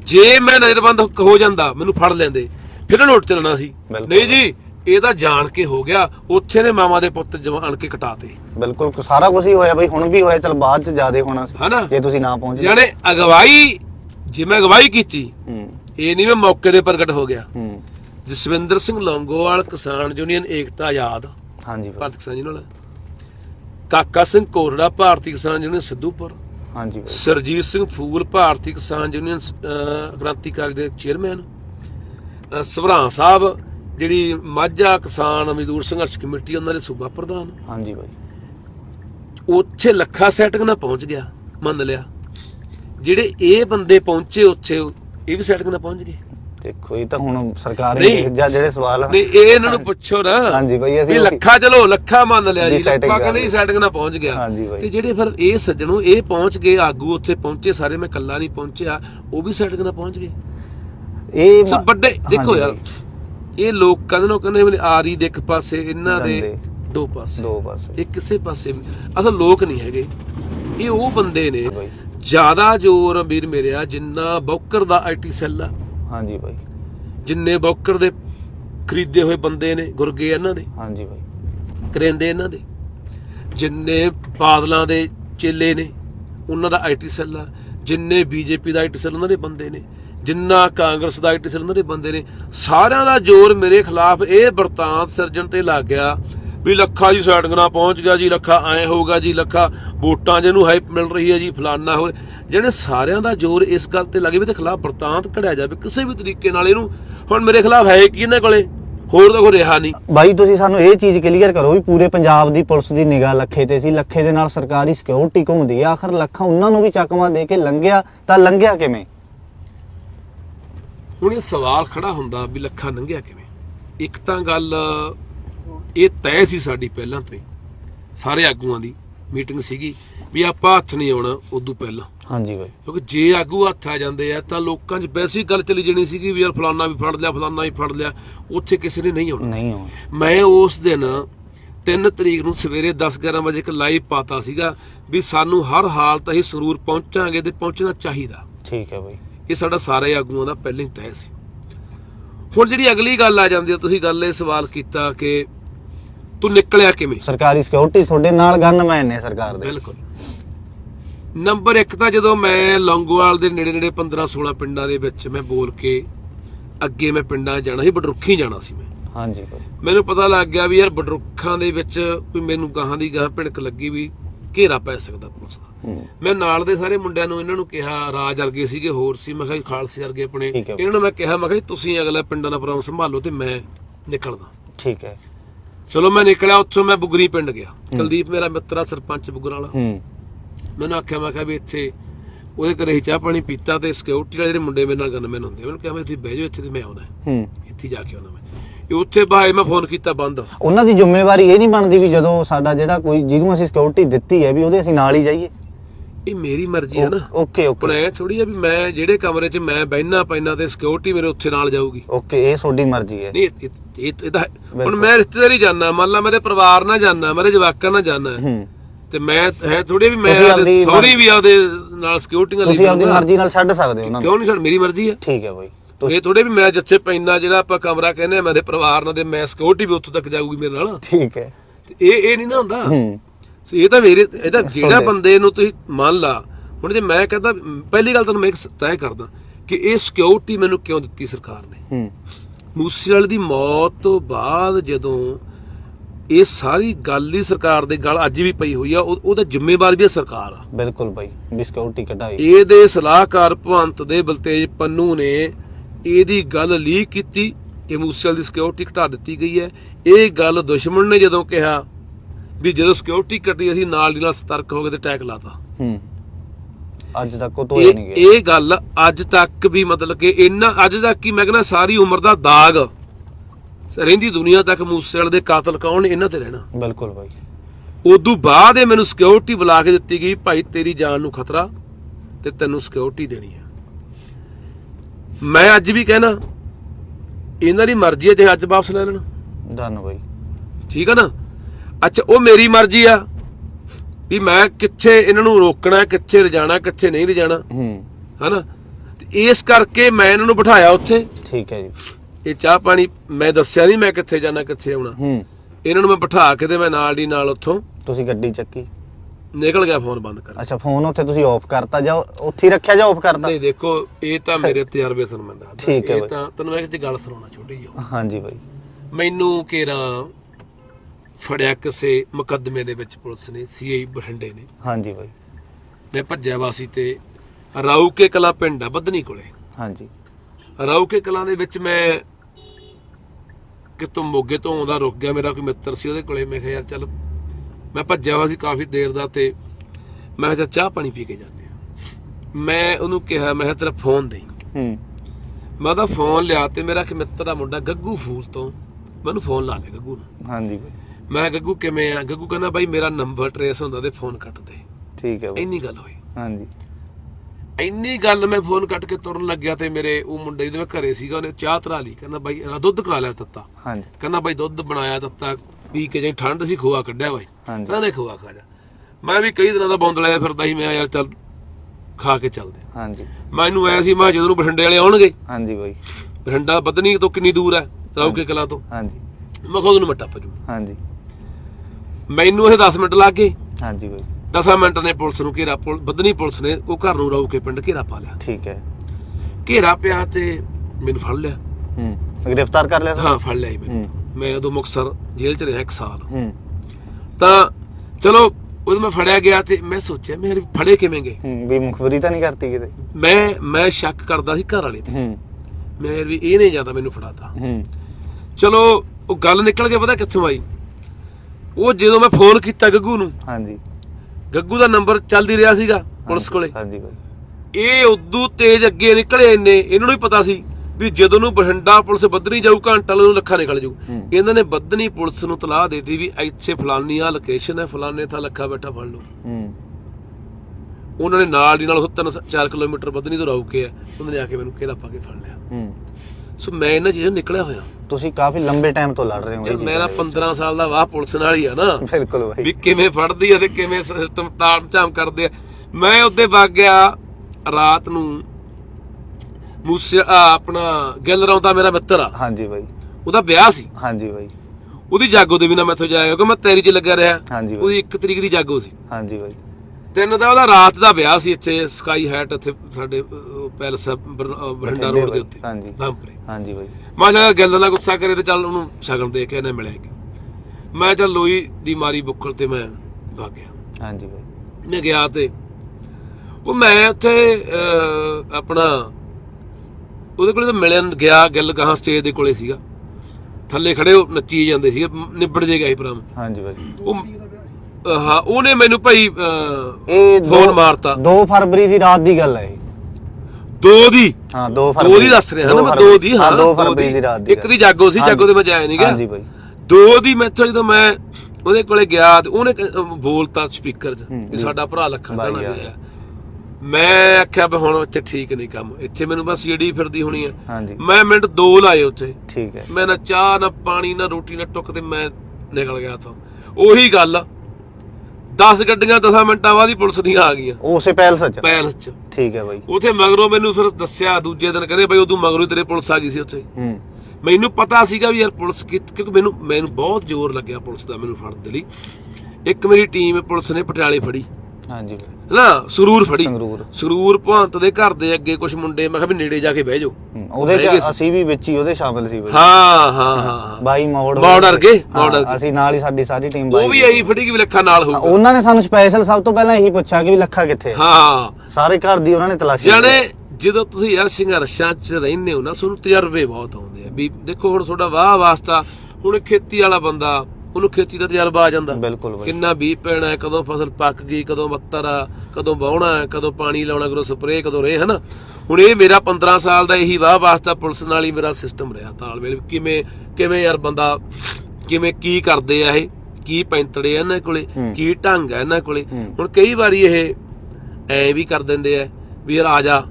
ਜੇ ਮੈਂ ਨਜ਼ਰਬੰਦ ਹੋ ਜਾਂਦਾ ਮੈਨੂੰ ਫੜ ਲੈਂਦੇ ਫਿਰ ਨੋਟ ਚੱਲਣਾ ਸੀ।
ਬਿਲਕੁਲ।
ਨਹੀਂ ਜੀ ਇਹ ਤਾਂ ਜਾਣ ਕੇ ਹੋ ਗਿਆ। ਉੱਥੇ ਨੇ ਮਾਮਾ ਦੇ ਪੁੱਤ ਜਵਾਨ ਕੇ ਕਟਾਤੇ।
ਬਿਲਕੁਲ ਸਾਰਾ ਕੁਝ ਹੀ ਹੋਇਆ ਬਾਈ ਹੁਣ ਵੀ ਹੋਇਆ ਚਲ ਬਾਅਦ ਚ ਜ਼ਿਆਦੇ ਹੋਣਾ ਸੀ।
ਹਨਾ?
ਜੇ ਤੁਸੀਂ ਨਾ ਪਹੁੰਚੇ
ਜਾਣੇ ਅਗਵਾਈ ਜਿਵੇਂ ਅਗਵਾਈ ਕੀਤੀ
ਹੂੰ।
ਇਹ ਨਹੀਂ ਮੈਂ ਮੌਕੇ ਦੇ ਪ੍ਰਗਟ ਹੋ ਗਿਆ।
ਹੂੰ।
ਜਸਵਿੰਦਰ ਸਿੰਘ ਲੌਂਗੋਵਾਲ ਕਿਸਾਨ ਯੂਨੀਅਨ ਏਕਤਾ ਆਜ਼ਾਦ।
ਹਾਂਜੀ
ਭਾਰਤੀ ਕਿਸਾਨ ਯੂਨੀਅਨ ਕਾਕਾ ਸਿੰਘ ਕੋਰੜਾ ਭਾਰਤੀ ਕਿਸਾਨ ਯੂਨੀਅਨ ਸਿੱਧੂਪੁਰ।
ਹਾਂਜੀ
ਸਰਜੀਤ ਸਿੰਘ ਫੂਲ ਭਾਰਤੀ ਕਿਸਾਨ ਯੂਨੀਅਨ ਕ੍ਰਾਂਤੀਕਾਰੀ ਦੇ ਚੇਅਰਮੈਨ। ਸਭਰਾਂ ਸਾਹਿਬ ਜਿਹੜੀ ਮਾਝਾ ਕਿਸਾਨ ਮਜ਼ਦੂਰ ਸੰਘਰਸ਼ ਕਮੇਟੀ ਉਹਨਾਂ ਦੇ ਸੂਬਾ ਪ੍ਰਧਾਨ।
ਹਾਂਜੀ ਬਾਈ।
ਉੱਥੇ ਲੱਖਾ ਸੈਟਿੰਗ ਨਾਲ ਪਹੁੰਚ ਗਿਆ ਮੰਨ ਲਿਆ। ਜਿਹੜੇ ਇਹ ਬੰਦੇ ਪਹੁੰਚੇ ਉੱਥੇ ਇਹ ਵੀ ਸੈਟਿੰਗ ਨਾਲ ਪਹੁੰਚ ਗਏ?
ਦੇਖੋ ਇਹ ਤਾਂ ਹੁਣ ਸਰਕਾਰ
ਨਹੀਂ।
ਜਾਂ ਜਿਹੜੇ ਸਵਾਲ ਹਨ
ਨਹੀਂ ਇਹ ਇਹਨਾਂ ਨੂੰ ਪੁੱਛੋ ਨਾ।
ਹਾਂਜੀ ਬਾਈ, ਅਸੀਂ
ਵੀ ਲੱਖਾ ਚਲੋ ਲੱਖਾ ਮੰਨ ਲਿਆ
ਜੀ,
ਜੀ
setting
ਲੱਖਾ
ਕਰ
ਕਹਿੰਦੇ
ਲਈ।
ਸੈਟਿੰਗ ਨਾਲ ਪਹੁੰਚ ਗਿਆ।
ਹਾਂਜੀ ਬਾਈ।
ਤੇ ਜਿਹੜੇ ਫਿਰ ਇਹ ਸੱਜਣੋਂ ਇਹ ਪਹੁੰਚ ਗਏ ਆਗੂ ਉੱਥੇ ਪਹੁੰਚੇ ਸਾਰੇ ਮੈਂ ਇਕੱਲਾ ਨਹੀਂ ਪਹੁੰਚਿਆ ਉਹ ਵੀ ਸੈਟਿੰਗ ਨਾਲ ਪਹੁੰਚ ਗਏ?
ਇਹ
ਸਭ ਵੱਡੇ ਦੇਖੋ
ਹਾਂਜੀ।
ਯਾਰ ਇਹ ਲੋਕ ਕਹਿੰਦੇ ਨੇ ਉਹ ਕਹਿੰਦੇ ਵੀ ਆਰੀ ਦੇ ਇੱਕ ਪਾਸੇ ਇਹਨਾਂ ਦੇ। ਦੋ ਪਾਸੇ।
ਦੋ ਪਾਸੇ।
ਇਹ ਕਿਸੇ ਪਾਸੇ ਵੀ ਅਸਲ ਲੋਕ ਨਹੀਂ ਹੈਗੇ। ਇਹ ਉਹ ਬੰਦੇ ਨੇ
ਬਾਈ।
ਜ਼ਿਆਦਾ ਜ਼ੋਰ ਵੀਰ ਮੇਰਿਆ ਜਿੰਨਾ ਬੌਕਰ ਦਾ ਆਈਟੀ ਸੈੱਲ ਆ।
ਹਾਂਜੀ ਬਾਈ।
ਜਿੰਨੇ ਬੌਕਰ ਦੇ ਖਰੀਦੇ ਹੋਏ ਬੰਦੇ ਨੇ ਗੁਰਗੇ ਇਹਨਾਂ ਦੇ।
ਹਾਂਜੀ ਬਾਈ।
ਕਰੇਂਦੇ ਇਹਨਾਂ ਦੇ। ਜਿੰਨੇ ਬਾਦਲਾਂ ਦੇ ਚੇਲੇ ਨੇ ਉਹਨਾਂ ਦਾ ਆਈਟੀ ਸੈੱਲ ਆ। ਜਿੰਨੇ ਬੀਜੇਪੀ ਦਾ ਆਈਟੀ ਸੈੱਲ ਉਹਨਾਂ ਦੇ ਬੰਦੇ ਨੇ। ਜਿੰਨਾ ਕਾਂਗਰਸ ਦਾ ਆਈਟੀ ਸੈੱਲ ਉਹਨਾਂ ਦੇ ਬੰਦੇ ਨੇ। ਸਾਰਿਆਂ ਦਾ ਜ਼ੋਰ ਮੇਰੇ ਖਿਲਾਫ ਇਹ ਵਰਤਾਂਤ ਸਿਰਜਣ ਤੇ ਲੱਗ ਗਿਆ ਵੀ ਲੱਖਾ ਜੀ ਨਾਲ ਪਹੁੰਚ ਗਿਆ ਜੀ ਲੱਖਾ ਐ ਹੋਊਗਾ ਜੀ ਲੱਖਾ ਵੋਟਾਂ ਜਿਹਨੂੰ ਹਾਈਪ ਮਿਲ ਰਹੀ ਹੈ ਜੀ ਫਲਾਨਾ ਹੋ ਜਿਹੜੇ ਸਾਰਿਆਂ ਦਾ ਜ਼ੋਰ ਇਸ ਗੱਲ ਤੇ ਲੱਗੇ ਵੀ ਤੇ ਖਿਲਾਫ ਵਰਤਾਂਤ ਕਢਿਆ ਜਾਵੇ ਕਿਸੇ ਵੀ ਤਰੀਕੇ ਨਾਲ ਇਹਨੂੰ ਹੁਣ ਮੇਰੇ ਖਿਲਾਫ ਹੈ ਕੀ ਇਹਨਾਂ ਕੋਲੇ? ਹੋਰ ਤਾਂ ਕੋਈ ਰਿਹਾ ਨਹੀਂ।
ਬਾਈ ਤੁਸੀਂ ਸਾਨੂੰ ਇਹ ਚੀਜ਼ ਕਲੀਅਰ ਕਰੋ ਵੀ ਪੂਰੇ ਪੰਜਾਬ ਦੀ ਪੁਲਿਸ ਦੀ ਨਿਗਾਹ ਲੱਖੇ ਤੇ ਸੀ ਲੱਖੇ ਦੇ ਨਾਲ ਸਰਕਾਰੀ ਸਿਕਿਉਰਿਟੀ ਘੁੰਮਦੀ ਆ। ਆਖਰ ਲੱਖਾਂ ਉਹਨਾਂ ਨੂੰ ਵੀ ਚੱਕਵਾ ਦੇ ਕੇ ਲੰਘਿਆ ਤਾਂ ਲੰਘਿਆ ਕਿਵੇਂ?
ਹੁਣ ਇਹ ਸਵਾਲ ਖੜਾ ਹੁੰਦਾ ਵੀ ਲੱਖਾ ਲੰਘਿਆ ਕਿਵੇਂ? ਇੱਕ ਤਾਂ ਗੱਲ ਇਹ ਤੈਅ ਸੀ ਸਾਡੀ ਪਹਿਲਾਂ ਤੋਂ ਹੀ। ਸਾਰੇ ਆਗੂਆਂ ਦੀ ਮੀਟਿੰਗ ਸੀਗੀ ਵੀ ਆਪਾਂ ਹੱਥ ਨਹੀਂ ਆਉਣਾ ਉਦੋਂ ਪਹਿਲਾਂ।
ਹਾਂਜੀ ਬਾਈ।
ਕਿਉਂਕਿ ਜੇ ਆਗੂ ਹੱਥ ਆ ਜਾਂਦੇ ਆ ਤਾਂ ਲੋਕਾਂ 'ਚ ਵੈਸੀ ਗੱਲ ਚਲੀ ਜਾਣੀ ਸੀਗੀ ਵੀ ਯਾਰ ਫਲਾਨਾ ਵੀ ਫੜ ਲਿਆ ਫਲਾਨਾ ਵੀ ਫੜ ਲਿਆ ਉੱਥੇ ਕਿਸੇ ਨੇ ਨਹੀਂ ਆਉਣਾ
ਨਹੀਂ
ਮੈਂ ਉਸ ਦਿਨ 3 ਤਰੀਕ ਨੂੰ ਸਵੇਰੇ 10-11 ਵਜੇ ਇੱਕ ਲਾਈਵ ਪਾਤਾ ਸੀਗਾ ਵੀ ਸਾਨੂੰ ਹਰ ਹਾਲਤ ਅਸੀਂ ਸਰੂਰ ਪਹੁੰਚਾਂਗੇ ਤੇ ਪਹੁੰਚਣਾ ਚਾਹੀਦਾ।
ਠੀਕ ਹੈ ਬਾਈ।
ਇਹ ਸਾਡਾ ਸਾਰੇ ਆਗੂਆਂ ਦਾ ਪਹਿਲਾਂ ਹੀ ਤੈਅ ਸੀ। ਹੁਣ ਜਿਹੜੀ ਅਗਲੀ ਗੱਲ ਆ ਜਾਂਦੀ ਹੈ ਤੁਸੀਂ ਗੱਲ ਇਹ ਸਵਾਲ ਕੀਤਾ ਕਿ ਤੂੰ ਨਿਕਲਿਆ ਕਿਵੇਂ?
ਸਰਕਾਰੀ ਸਿਕਿਉਰਿਟੀ ਤੁਹਾਡੇ ਨਾਲ ਗਨਮੈਨ ਨੇ ਸਰਕਾਰ ਦੇ।
ਬਿਲਕੁਲ। ਨੰਬਰ 1 ਤਾਂ ਜਦੋਂ ਮੈਂ ਲੌਂਗੋਵਾਲ ਦੇ ਨੇੜੇ ਨੇੜੇ 15 16 ਪਿੰਡਾਂ ਦੇ ਵਿੱਚ ਮੈਂ ਬੋਲ ਕੇ ਅੱਗੇ ਮੈਂ ਪਿੰਡਾਂ ਜਾਣਾ ਸੀ ਬਡਰੁੱਖੀ ਜਾਣਾ ਸੀ ਮੈਂ।
ਹਾਂਜੀ।
ਮੈਨੂੰ ਪਤਾ ਲੱਗ ਗਿਆ ਵੀ ਯਾਰ ਬਡਰੁੱਖਾਂ ਦੇ ਵਿੱਚ ਕੋਈ ਮੈਨੂੰ ਗਾਹਾਂ ਦੀ ਗਾਹਾਂ ਭਿਣਕ ਲੱਗੀ ਵੀ ਘੇਰਾ ਪੈ ਸਕਦਾ ਪੁਲਿਸ ਦਾ। ਮੈਂ ਨਾਲ ਦੇ ਸਾਰੇ ਮੁੰਡਿਆਂ ਨੂੰ ਇਹਨਾਂ ਨੂੰ ਕਿਹਾ ਰਾਜ ਵਰਗੇ ਸੀਗੇ ਹੋਰ ਸੀ ਮੈਂ ਕਿਹਾ ਖਾਲਸੇ ਵਰਗੇ ਆਪਣੇ। ਇਹਨਾਂ ਨੂੰ ਮੈਂ ਕਿਹਾ ਮੈਂ ਕਿਹਾ ਤੁਸੀਂ ਅਗਲਾ ਪਿੰਡਾਂ ਦਾ ਪ੍ਰੋਗਰਾਮ ਸੰਭਾਲੋ ਤੇ ਮੈਂ ਨਿਕਲਦਾ।
ਠੀਕ ਹੈ।
ਚਲੋ ਮੈਂ ਨਿਕਲਿਆ ਉੱਥੋਂ ਮੈਂ ਬੁਗਰੀ ਪਿੰਡ ਗਿਆ। ਕੁਲਦੀਪ ਮੇਰਾ ਮਿੱਤਰ ਆ ਸਰਪੰਚ ਬੁਗਰ ਵਾਲਾ।
ਹੂੰ। ਇਹ
ਆਖਿਆ ਮੈਂ ਕਿਹਾ ਵੀ ਇੱਥੇ ਉਹਦੇ ਘਰੇ ਹੀ ਚਾਹ ਪਾਣੀ ਪੀਤਾ ਤੇ ਸਿਕਿਉਰਿਟੀ ਵਾਲੇ ਜਿਹੜੇ ਮੁੰਡੇ ਮੇਰੇ ਨਾਲ ਗਨਮੈਨ ਹੁੰਦੇ ਮੈਨੂੰ ਕਿਹਾ ਮੈਂ ਤੁਸੀਂ ਬਹਿ ਜਾਓ ਇੱਥੇ ਤੇ ਮੈਂ ਆਉਣਾ। ਹੈ। ਇੱਥੇ ਜਾ ਕੇ ਆਉਣਾ ਮੈਂ। ਇਹ ਉੱਥੇ ਬਾਏ ਮੈਂ ਫੋਨ ਕੀਤਾ ਬੰਦ।
ਉਹਨਾਂ ਦੀ ਜ਼ਿੰਮੇਵਾਰੀ ਇਹ ਨਹੀਂ ਬਣਦੀ ਵੀ ਜਦੋਂ ਸਾਡਾ ਜਿਹੜਾ ਕੋਈ ਜਿਹਨੂੰ ਅਸੀਂ ਸਿਕਿਉਰਿਟੀ ਦਿੱਤੀ ਹੈ ਵੀ ਉਹਦੇ ਅਸੀਂ ਨਾਲ ਹੀ ਜਾਈਏ।
ਇਹ ਮੇਰੀ ਮਰਜ਼ੀ ਹੈ ਨਾ।
ਓਕੇ
ਪਰ
ਓਕੇ
ਐ ਥੋੜੀ ਆ ਵੀ ਮੈਂ ਜਿਹੜੇ ਕਮਰੇ 'ਚ ਮੈਂ ਬਹਿਣਾ ਪੈਣਾ ਤੇ ਸਿਕਿਉਰਿਟੀ ਮੇਰੇ ਉੱਥੇ ਨਾਲ ਜਾਊਗੀ।
ਓਕੇ ਇਹ ਤੁਹਾਡੀ ਮਰਜ਼ੀ ਹੈ।
ਨਹੀਂ ਇਹ- ਇਹ ਇਹ- ਇਹ ਤਾਂ ਹੈ। ਹੁਣ। ਮੈਂ ਰਿਸ਼ਤੇਦਾਰੀ ਜਾਣਾ ਮੰਨ ਲਾ ਮੇਰੇ ਪਰਿਵਾਰ ਨਾਲ ਜਾਣਾ ਮੇਰੇ ਜਵਾਕਾਂ ਨਾਲ ਜਾਣਾ
ਹੂੰ।
ਤੇ ਮੈਂ ਹੈ ਥੋੜੀ ਵੀ ਮੈਂ
ਤੁਸੀਂ ਆਪਦੀ
ਸੌਰੀ ਵੀ ਆਪਦੇ ਨਾਲ ਸਿਕਿਉਰਿਟੀਆਂ ਲਈ
ਤੁਸੀਂ ਆਪਣੀ
ਜਾਊਂਗਾ।
ਮਰਜ਼ੀ ਨਾਲ ਛੱਡ ਸਕਦੇ ਹੋ ਉਹਨਾਂ ਨੂੰ।
ਕਿਉਂ ਨਹੀਂ ਸਰ ਮੇਰੀ ਮਰਜ਼ੀ ਹੈ।
ਠੀਕ ਹੈ ਬਾਈ।
ਇਹ ਥੋੜੇ ਵੀ ਮੈਂ ਜਿੱਥੇ ਪੈਣਾ ਜਿਹੜਾ ਆਪਾਂ ਕਮਰਾ ਕਹਿੰਦੇ ਆ ਮੇਰੇ ਪਰਿਵਾਰ ਨਾਲ ਤੇ ਮੈਂ ਸਿਕਿਉਰਿਟੀ ਵੀ ਉੱਥੋਂ ਤੱਕ ਜਾਊਗੀ ਮੇਰੇ ਨਾਲ।
ਠੀਕ ਹੈ।
ਤੇ ਇਹ ਇਹ ਨਹੀਂ ਨਾ ਹੁੰਦਾ।
ਹੂੰ।
ਸੋ ਇਹ ਤਾਂ ਮੇਰੇ ਇਹ ਤਾਂ ਜਿਹੜਾ। ਬੰਦੇ ਨੂੰ ਤੁਸੀਂ ਮੰਨ ਲਾ ਹੁਣ ਜੇ ਮੈਂ ਕਹਿੰਦਾ ਪਹਿਲੀ ਗੱਲ ਤੁਹਾਨੂੰ ਮੈਂ ਇੱਕ ਤੈਅ ਕਰਦਾ ਕਿ ਇਹ ਸਿਕਿਉਰਿਟੀ ਮੈਨੂੰ ਕਿਉਂ ਦਿੱਤੀ ਸਰਕਾਰ ਨੇ?
ਹੂੰ।
ਮੂਸੇਵਾਲੇ ਦੀ ਮੌਤ ਤੋਂ ਬਾਅਦ ਜਦੋਂ ਇਹ ਸਾਰੀ ਗੱਲ ਹੀ ਸਰਕਾਰ ਦੇ ਗਲ ਅੱਜ ਵੀ ਪਈ ਹੋਈ ਆ ਉਹ- ਉਹਦਾ ਜ਼ਿੰਮੇਵਾਰ ਵੀ ਸਰਕਾਰ ਆ।
ਬਿਲਕੁਲ ਬਾਈ ਵੀ ਸਿਕਿਉਰਿਟੀ ਕਢਾਈ।
ਇਹਦੇ ਸਲਾਹਕਾਰ ਭਵੰਤ ਦੇ ਬਲਤੇਜ ਪੰਨੂ ਨੇ ਇਹਦੀ ਗੱਲ ਲੀਕ ਕੀਤੀ ਕਿ ਮੂਸੇਵਾਲ ਦੀ ਸਿਕਿਉਰਿਟੀ ਘਟਾ ਦਿੱਤੀ ਗਈ ਹੈ। ਇਹ ਗੱਲ ਦੁਸ਼ਮਣ ਨੇ ਜਦੋਂ ਕਿਹਾ ਵੀ ਜਦੋਂ ਸਿਕਿਉਰਿਟੀ ਕੱਟੀ ਅਸੀਂ ਨਾਲ ਦੀ ਨਾਲ ਸਤਰਕ ਹੋ ਗਏ ਤੇ ਅਟੈਕ ਲਾਤਾ।
ਹੂੰ। ਅੱਜ ਤੱਕ ਉਹ
ਇਹ
ਨਹੀਂ ਗਿਆ
ਇਹ ਗੱਲ ਅੱਜ ਤੱਕ ਵੀ ਮਤਲਬ ਕਿ ਇੰਨਾ ਅੱਜ ਤੱਕ ਕੀ ਮੈਂ ਕਹਿੰਦਾ ਸਾਰੀ ਉਮਰ ਦਾ ਦਾਗ। ਰਹਿੰਦੀ ਦੁਨੀਆ ਤੱਕ ਮੂਸੇਵਾਲੇ ਦੇ ਕਾਤਲ ਕੌਣ ਇਹਨਾਂ ਤੇ ਰਹਿਣਾ।
ਬਿਲਕੁਲ ਬਾਈ।
ਉਦੋਂ ਬਾਅਦ ਇਹ ਮੈਨੂੰ ਸਿਕਿਉਰਿਟੀ ਬੁਲਾ ਕੇ ਦਿੱਤੀ ਗਈ ਭਾਈ ਤੇਰੀ ਜਾਨ ਨੂੰ ਖਤਰਾ ਤੇ ਤੈਨੂੰ ਸਿਕਿਉਰਿਟੀ ਦੇਣੀ ਹੈ। ਮੈਂ ਅੱਜ ਵੀ ਕਹਿਣਾ ਇਹਨਾਂ ਦੀ ਮਰਜ਼ੀ ਹੈ ਜੇ ਅੱਜ ਵਾਪਸ ਲੈ ਲੈਣ।
ਧੰਨ ਬਾਈ।
ਠੀਕ ਹੈ ਨਾ? ਅੱਛਾ ਉਹ ਮੇਰੀ ਮਰਜ਼ੀ ਆ। ਵੀ ਮੈਂ ਕਿੱਥੇ ਇਹਨਾਂ ਨੂੰ ਰੋਕਣਾ ਕਿੱਥੇ ਰਜਾਣਾ ਕਿੱਥੇ ਨਹੀਂ ਰਜਾਣਾ
ਹੂੰ।
ਹਨਾ? ਇਸ ਕਰਕੇ ਮੈਂ ਇਹਨਾਂ ਨੂੰ ਬਿਠਾਇਆ ਉੱਥੇ।
ਠੀਕ ਹੈ ਜੀ।
ਇਹ ਚਾਹ ਪਾਣੀ ਮੈਂ ਦੱਸਿਆ ਨਹੀਂ ਮੈਂ ਕਿੱਥੇ ਜਾਣਾ ਕਿੱਥੇ ਆਉਣਾ।
ਹੂੰ।
ਇਹਨਾਂ ਨੂੰ ਮੈਂ ਬਿਠਾ ਕੇ ਤੇ ਮੈਂ ਨਾਲ ਦੀ ਨਾਲ ਉੱਥੋਂ
ਤੁਸੀਂ ਗੱਡੀ ਚੱਕੀ?
ਨਿਕਲ ਗਿਆ ਫੋਨ ਬੰਦ ਕਰ
ਅੱਛਾ ਫੋਨ ਉੱਥੇ ਤੁਸੀਂ ਆਫ ਕਰਤਾ ਜਾਂ ਉੱਥੇ ਹੀ ਰੱਖਿਆ ਜਾਂ ਆਫ ਕਰਤਾ?
ਨਹੀਂ ਦੇਖੋ ਇਹ ਤਾਂ ਮੇਰੇ ਤਜਰਬੇ ਮੈਂ ਦੱਸਦਾ
ਹੈ
ਇਹ। ਤਾਂ ਤੈਨੂੰ ਮੈਂ ਇੱਕ ਗੱਲ ਸੁਣਾਉਣਾ ਛੋਟੀ ਜਿਹੀ।
ਹਾਂਜੀ ਬਾਈ।
ਮੈਨੂੰ ਕੇਰਾ ਫੜਿਆ ਕਿਸੇ ਮੁਕੱਦਮੇ ਦੇ ਵਿੱਚ ਪੁਲਿਸ ਨੇ ਸੀਆਈ ਬਠਿੰਡੇ ਨੇ।
ਹਾਂਜੀ ਬਾਈ।
ਮੈਂ ਭੱਜਿਆ ਵਾਸੀ ਤੇ ਰਾਊਕੇ ਕਲਾ ਪਿੰਡ ਆ ਬੱਧਨੀ ਕੋਲੇ।
ਹਾਂਜੀ।
ਰਾਊਕੇ ਕਲਾਂ ਦੇ ਵਿੱਚ ਮੈਂ ਕਿਤੋਂ ਮੋਗੇ ਤੋਂ ਆਉਂਦਾ ਰੁਕ ਗਿਆ ਮੇਰਾ ਕੋਈ ਮਿੱਤਰ ਸੀ ਉਹਦੇ ਕੋਲੇ। ਮੈਂ ਕਿਹਾ ਯਾਰ ਚੱਲ। ਮੈਂ ਭੱਜਿਆ ਸੀ ਕਾਫੀ ਦੇਰ ਦਾ ਤੇ ਮੈਂ ਕਿਹਾ ਚਾਹ ਪਾਣੀ ਪੀ ਕੇ ਜਾਂਦੇ ਆ ਮੈਂ ਉਹਨੂੰ ਕਿਹਾ ਮੈਂ ਕਿਹਾ ਤੇਰਾ ਫੋਨ ਦੇ
ਹੂੰ।
ਮੈਂ ਉਹਦਾ ਫੋਨ ਲਿਆ ਤੇ ਮੇਰਾ ਇੱਕ ਮਿੱਤਰ ਦਾ ਮੁੰਡਾ ਗੱਗੂ ਫੂਲ ਤੋਂ ਮੈਨੂੰ ਫੋਨ ਲਾ ਲਿਆ ਗੱਗੂ ਨੂੰ।
ਹਾਂਜੀ ਬਾਈ।
ਮੈਂ ਗੱਗੂ ਕਿਵੇਂ ਆ? ਗੱਗੂ ਕਹਿੰਦਾ ਬਾਈ ਮੇਰਾ ਨੰਬਰ ਟਰੇਸ ਹੁੰਦਾ ਤੇ ਫੋਨ ਕੱਟ ਦੇ।
ਠੀਕ ਹੈ ਬਾਈ।
ਇੰਨੀ ਗੱਲ ਹੋਈ।
ਹਾਂਜੀ।
ਇੰਨੀ ਗੱਲ ਮੈਂ ਫੋਨ ਕੱਟ ਕੇ ਤੁਰਨ ਲੱਗਿਆ ਤੇ ਮੇਰੇ ਉਹ ਮੁੰਡੇ ਜਿਹਦੇ ਮੈਂ ਘਰੇ ਸੀਗਾ ਉਹਨੇ ਚਾਹ ਤਰਾ ਲਈ। ਕਹਿੰਦਾ ਬਾਈ ਇਹਦਾ ਦੁੱਧ ਕਰਾ ਲਿਆ ਤੱਤਾ।
ਹਾਂਜੀ।
ਕਹਿੰਦਾ ਬਾਈ ਦੁੱਧ ਬਣਾਇਆ ਤੱਤਾ ਪੀ ਕੇ ਜੇ ਠੰਡ ਸੀ ਖੋਆ ਕੱਢਿਆ ਬਾਈ।
ਹਾਂਜੀ।
ਕਹਿੰਦਾ ਨੇ ਖੋਆ ਖਾ ਜਾ। ਮੈਂ ਵੀ ਕਈ ਦਿਨਾਂ ਦਾ ਬੌਂਦਲਾ ਫਿਰਦਾ ਸੀ ਮੈਂ ਯਾਰ ਚੱਲ ਖਾ ਕੇ ਚੱਲਦੇ।
ਹਾਂਜੀ।
ਮੈਨੂੰ ਐ ਸੀ ਮੈਂ ਜਦੋਂ ਬਠਿੰਡੇ ਵਾਲੇ ਆਉਣਗੇ।
ਹਾਂਜੀ ਬਾਈ।
ਬਠਿੰਡਾ ਬਦਨੀ ਤੋਂ ਕਿੰਨੀ ਦੂਰ ਹੈ ਰੌਕੇ ਕਲਾਂ ਤੋਂ।
ਹਾਂਜੀ।
ਮੈਂ ਖੁਦ ਨੂੰ ਮੈਂ ਟੱਪ ਜੂ।
ਹਾਂਜੀ।
ਮੈਨੂੰ ਇਹ 10 ਮਿੰਟ ਲੱਗ ਗਏ।
ਹਾਂਜੀ ਬਾਈ।
10 ਮਿੰਟ ਨੇ ਪੁਲਿਸ ਨੂੰ ਘੇਰਾ ਪੁਲ- ਬਦਨੀ ਪੁਲਿਸ ਨੇ ਉਹ ਘਰ ਨੂੰ ਰੌਕੇ ਪਿੰਡ ਘੇਰਾ ਪਾ ਲਿਆ।
ਠੀਕ ਹੈ।
ਘੇਰਾ ਪਿਆ ਤੇ ਮੈਨੂੰ ਫੜ ਲਿਆ।
ਹੂੰ ਗ੍ਰਿਫਤਾਰ ਕਰ ਲਿਆ
ਹਾਂ ਫੜ ਲਿਆ ਸੀ ਮੈਨੂੰ।
ਹੂੰ।
ਮੈਂ ਉਦੋਂ ਮੁਕਸਰ ਜੇਲ੍ਹ ਚ ਰਿਹਾ ਇੱਕ ਸਾਲ।
ਹੂੰ।
ਤਾਂ ਚਲੋ ਉਦੋਂ ਮੈਂ ਫੜਿਆ ਗਿਆ ਤੇ ਮੈਂ ਸੋਚਿਆ ਮੈਂ ਯਾਰ ਫੜੇ ਕਿਵੇਂ ਗਏ?
ਹੂੰ ਵੀ ਮੁਖਬਰੀ ਤਾਂ ਨਹੀਂ ਕਰਤੀ ਕਿਤੇ?
ਮੈਂ ਮੈਂ ਸ਼ੱਕ ਕਰਦਾ ਸੀ ਘਰ ਵਾਲੇ ਤੇ।
ਹੂੰ।
ਮੈਂ ਵੀ ਇਹ ਨਹੀਂ ਜਾਂਦਾ ਮੈਨੂੰ ਫੜਾਤਾ।
ਹੂੰ।
ਚਲੋ ਉਹ ਗੱਲ ਨਿਕਲ ਕੇ ਪਤਾ ਕਿੱਥੋਂ ਆਈ? ਉਹ ਜਦੋਂ ਮੈਂ ਫੋਨ ਕੀਤਾ ਗੱਗੂ ਨੂੰ
ਹਾਂਜੀ।
ਗੱਗੂ ਦਾ ਨੰਬਰ ਚੱਲਦੀ ਰਿਹਾ ਸੀਗਾ ਪੁਲਿਸ ਕੋਲੇ।
ਹਾਂਜੀ ਬਾਈ
ਇਹ ਉਦੋਂ ਤੇਜ਼ ਅੱਗੇ ਨਿਕਲੇ ਇੰਨੇ ਇਹਨਾਂ ਨੂੰ ਵੀ ਪਤਾ ਸੀ ਵੀ ਜਦੋਂ ਨੂੰ ਬਠਿੰਡਾ ਪੁਲਿਸ ਬੱਧਨੀ ਜਾਊ ਘੰਟਾ ਨੂੰ ਲੱਖਾਂ ਨਿਕਲ ਜਾਊ। ਇਹਨਾਂ ਨੇ ਬੱਧਨੀ ਪੁਲਿਸ ਨੂੰ ਤਲਾਹ ਦੇਤੀ ਵੀ ਇੱਥੇ ਫਲਾਨੀ ਆ ਲੋਕੇਸ਼ਨ ਹੈ ਫਲਾਣੇ ਥਾਂ ਲੱਖਾ ਬੈਠਾ ਫੜ ਲਓ। ਉਹਨਾਂ ਨੇ ਨਾਲ ਦੀ ਨਾਲ ਉਹ 3-4 ਕਿਲੋਮੀਟਰ ਬੱਧਨੀ ਤੋਂ ਰੁਕ ਕੇ ਆ ਉਹਨਾਂ ਨੇ ਆ ਕੇ ਮੈਨੂੰ ਘੇਰਾ ਪਾ ਕੇ ਫੜ ਲਿਆ। ਸੋ ਮੈਂ ਇਹਨਾਂ ਚੀਜ਼ਾਂ ਨਿਕਲਿਆ ਹੋਇਆ।
ਤੁਸੀਂ ਕਾਫੀ ਲੰਬੇ ਟਾਈਮ ਤੋਂ ਲੜ ਰਹੇ ਹੋ
ਯਾਰ ਮੇਰਾ
ਦੇ
15 ਸਾਲ ਦਾ ਵਾਹ ਪੁਲਿਸ ਨਾਲ ਹੀ ਆ ਨਾ।
ਬਿਲਕੁਲ ਬਾਈ।
ਵੀ ਕਿਵੇਂ ਫੜਦੀ ਆ ਤੇ ਕਿਵੇਂ ਸਿਸਟਮ ਤਾੜ ਝਾਮ ਕਰਦੇ ਆ। ਮੈਂ ਉੱਤੇ ਵਗ ਗਿਆ ਰਾਤ ਨੂੰ। ਮੂਸੇ ਆਪਣਾ ਗਿੱਲ ਦਾ ਮੇਰਾ ਮਿੱਤਰ ਆ।
ਹਾਂਜੀ ਬਾਈ।
ਉਹਦਾ ਵਿਆਹ ਸੀ।
ਹਾਂਜੀ ਬਾਈ।
ਉਹਦੀ ਜਾਗੋ ਦੇ ਵੀ ਨਾ ਮੈਥੋਂ ਜਾਇਆ ਕਿਉਂਕਿ ਮੈਂ ਤੇਰੀ 'ਚ ਲੱਗਾ ਰਿਹਾ। ਉਹਦੀ 1 ਤਰੀਕ ਦੀ ਜਾਗੋ ਸੀ।
ਹਾਂਜੀ ਬਾਈ।
ਤਿੰਨ ਦਾ ਉਹਦਾ ਰਾਤ ਦਾ ਵਿਆਹ ਸੀ ਇੱਥੇ ਸਕਾਈ ਹੈਟ ਇੱਥੇ ਸਾਡੇ ਪੈਲਸ ਆ, ਬਰ- ਅਹ, ਬਠਿੰਡਾ ਰੋਡ ਦੇ ਉੱਤੇ।
ਹਾਂਜੀ। ਹਾਂਜੀ ਬਾਈ।
ਮੈਂ ਕਿਹਾ ਗੱਲ ਨਾਲ ਗੁੱਸਾ ਕਰੇ ਤੇ ਚੱਲ ਉਹਨੂੰ ਸ਼ਗਨ ਦੇ ਕੇ ਇਹਨੇ ਮਿਲੇਗੀ ਮੈਂ ਚੱਲ ਲੋਈ ਦੀ ਮਾਰੀ ਬੁੱਕਲ ਤੇ ਮੈਂ ਭੱਗ ਗਿਆ
ਹਾਂਜੀ ਬਾਈ।
ਮੈਂ ਗਿਆ ਤੇ ਉਹ ਮੈਂ ਉੱਥੇ ਆਪਣਾ ਉਹਦੇ ਕੋਲੇ ਤਾਂ ਮਿਲਣ ਗਿਆ ਗੱਲ ਗਾਹਾਂ ਸਟੇਜ ਦੇ ਕੋਲੇ ਸੀਗਾ। ਥੱਲੇ ਖੜੇ ਨੱਚੀ ਜਾਂਦੇ ਸੀਗੇ ਨਿਬੜ ਜੇ ਗਏ ਭਰਾ
ਹਾਂਜੀ ਬਾਈ।
ਉਹ ਹਾਂ ਉਹਨੇ ਮੈਨੂੰ ਭਾਈ
ਇਹ
ਫੋਨ
ਦੋ-
ਮਾਰਤਾ।
2 ਫਰਵਰੀ ਦੀ ਰਾਤ ਦੀ ਗੱਲ ਹੈ ਇਹ।
ਦੋ ਦੀ?
ਹਾਂ 2
ਦੋ
ਫਰਵਰੀ
ਦੀ ਦੱਸ ਰਿਹਾ ਨਾ
ਦੋ
ਮੈਂ ਦੋ ਦੀ। ਹਾਂ
2
ਦੋ
ਫਰਵਰੀ ਦੀ। ਰਾਤ ਦੀ
ਇੱਕ ਦੀ ਜਾਗੋ ਸੀ ਜਾਗੋ ਤੇ ਮੈਂ ਜਾਇਆ ਨਹੀਂ ਗਿਆ।
ਹਾਂਜੀ ਬਾਈ
ਦੋ ਦੀ ਮੈਥੋਂ ਜਦੋਂ ਮੈਂ ਉਹਦੇ ਕੋਲੇ ਗਿਆ ਤੇ ਉਹਨੇ ਕ- ਬੋਲਤਾ ਸਪੀਕਰ 'ਚ
ਹੂੰ,
ਵੀ ਸਾਡਾ ਭਰਾ ਲੱਖਾ
ਬਾਈ
ਦਾ
ਯਾਰ।
ਗਿਆ। ਮੈਂ ਆਖਿਆ ਵੀ ਹੁਣ ਇੱਥੇ ਠੀਕ ਨਹੀਂ ਕੰਮ। ਇੱਥੇ ਮੈਨੂੰ ਬਸ ਈੜੀ ਫਿਰਦੀ ਹੋਣੀ ਆ।
ਹਾਂਜੀ।
ਮੈਂ ਮਿੰਟ ਦੋ ਲਾਏ ਉੱਥੇ।
ਠੀਕ ਹੈ।
ਮੈਂ ਨਾ ਚਾਹ ਨਾ ਪਾਣੀ ਨਾ ਰੋਟੀ ਨਾ ਟੁੱਕ ਤੇ ਮੈਂ ਨਿਕਲ ਗਿਆ ਤੋਂ ਉਹੀ ਗੱਲ 10 ਗੱਡੀਆਂ 10 ਮਿੰਟਾਂ ਬਾਅਦ ਹੀ ਪੁਲਿਸ ਦੀਆਂ ਆ ਗਈਆਂ।
ਉਸੇ ਪੈਲਸ ਚ?
ਪੈਲਸ 'ਚ।
ਠੀਕ ਹੈ ਬਾਈ।
ਉਥੇ ਮਗਰੋਂ ਮੈਨੂੰ ਫਿਰ ਦੱਸਿਆ ਦੂਜੇ ਦਿਨ ਕਹਿੰਦੇ ਬਈ ਉਦੋਂ ਮਗਰੋਂ ਤੇਰੇ ਪੁਲਿਸ ਆ ਗਈ ਸੀ ਉੱਥੇ।
ਹੂੰ।
ਮੈਨੂੰ ਪਤਾ ਸੀਗਾ ਵੀ ਯਾਰ ਪੁਲਿਸ ਕਿ- ਕਿਉਂਕਿ ਮੈਨੂੰ ਮੈਨੂੰ ਬਹੁਤ ਜ਼ੋਰ ਲੱਗਿਆ ਪੁਲਿਸ ਦਾ ਮੈਨੂੰ ਫੜਨ ਦੇ ਲਈ। ਇੱਕ ਮੇਰੀ ਟੀਮ ਪੁਲਿਸ ਨੇ ਪਟਿਆਲੇ ਫੜੀ।
ਹਾਂਜੀ।
ਨਾ ਸਰੂਰ ਫੜੀ।
ਸੰਗਰੂਰ।
ਸਰੂਰ ਭਵੰਤ ਦੇ ਘਰ ਦੇ ਅੱਗੇ ਕੁਝ ਮੁੰਡੇ ਮੈਂ ਕਿਹਾ ਵੀ ਨੇੜੇ ਜਾ ਕੇ ਬਹਿ ਜਾਓ।
ਉਹਦੇ
ਹੈਗੇ
ਚ
ਸੀ।
ਅਸੀਂ ਵੀ ਵਿੱਚ ਹੀ ਉਹਦੇ ਸ਼ਾਮਿਲ ਸੀ ਬਾਈ।
ਹਾਂ ਹਾਂ ਹਾਂ
ਬਾਈ ਮੋੜ
ਮੋੜ ਵਰਗੇ,
ਹਾਂ,
ਮੋੜ ਵਰਗੇ।
ਅਸੀਂ ਨਾਲ ਹੀ ਸਾਡੀ ਸਾਰੀ ਟੀਮ
ਉਹ ਵੀ ਇਹੀ ਫੜੀ ਕਿ ਵੀ ਲੱਖਾ ਨਾਲ ਹੋਊਗਾ।
ਉਹਨਾਂ ਨੇ ਸਾਨੂੰ ਸਪੈਸ਼ਲ ਸਭ ਤੋਂ ਪਹਿਲਾਂ ਇਹੀ ਪੁੱਛਿਆ ਕਿ ਵੀ ਲੱਖਾ ਕਿੱਥੇ ਹੈ
ਹਾਂ।
ਸਾਰੇ ਘਰ ਦੀ ਉਹਨਾਂ ਨੇ ਤਲਾਸ਼ੀ।
ਜਾਣੇ ਜਦੋਂ ਤੁਸੀਂ ਯਾਰ ਸੰਘਰਸ਼ਾਂ 'ਚ ਰਹਿੰਦੇ ਹੋ ਨਾ ਤੁਹਾਨੂੰ ਤਜਰਬੇ ਬਹੁਤ ਆਉਂਦੇ ਆ ਵੀ ਦੇਖੋ ਹੁਣ ਤੁਹਾਡਾ ਵਾਹ ਵਾਸਤਾ ਹੁਣ ਖੇਤੀ ਵਾਲਾ ਬੰਦਾ ਉਹਨੂੰ ਖੇਤੀ ਦਾ ਤਜਰਬਾ ਆ ਜਾਂਦਾ
ਬਿਲਕੁਲ ਬਾਈ
ਕਿੰਨਾ ਬੀਜ ਪੈਣਾ ਹੈ ਕਦੋਂ ਫਸਲ ਪੱਕ ਗਈ ਕਦੋਂ ਬੱਤਰ ਆ ਕਦੋਂ ਵਾਹੁਣਾ ਹੈ ਕਦੋਂ ਪਾਣੀ ਲਾਉਣਾ ਕਦੋਂ ਸਪਰੇਅ ਕਦੋਂ ਰੇ ਹਨਾ ਹੁਣ ਇਹ ਮੇਰਾ 15 ਸਾਲ ਦਾ ਇਹੀ ਵਾਹ ਵਾਸਤਾ ਪੁਲਿਸ ਨਾਲ ਹੀ ਮੇਰਾ ਸਿਸਟਮ ਰਿਹਾ ਤਾਲਮੇਲ ਕਿਵੇਂ ਕਿਵੇਂ ਯਾਰ ਬੰਦਾ ਕਿਵੇਂ ਕੀ ਕਰਦੇ ਆ ਇਹ ਕੀ ਪੈਂਤੜੇ ਆ ਇਹਨਾਂ ਕੋਲੇ। ਕੀ ਢੰਗ ਆ ਇਹਨਾਂ ਕੋਲੇ। ਹੁਣ ਕਈ ਵਾਰੀ ਇਹ ਐ ਵੀ ਕਰ ਦਿੰਦੇ ਆ ਵੀ ਯਾਰ ਆ ਜਾ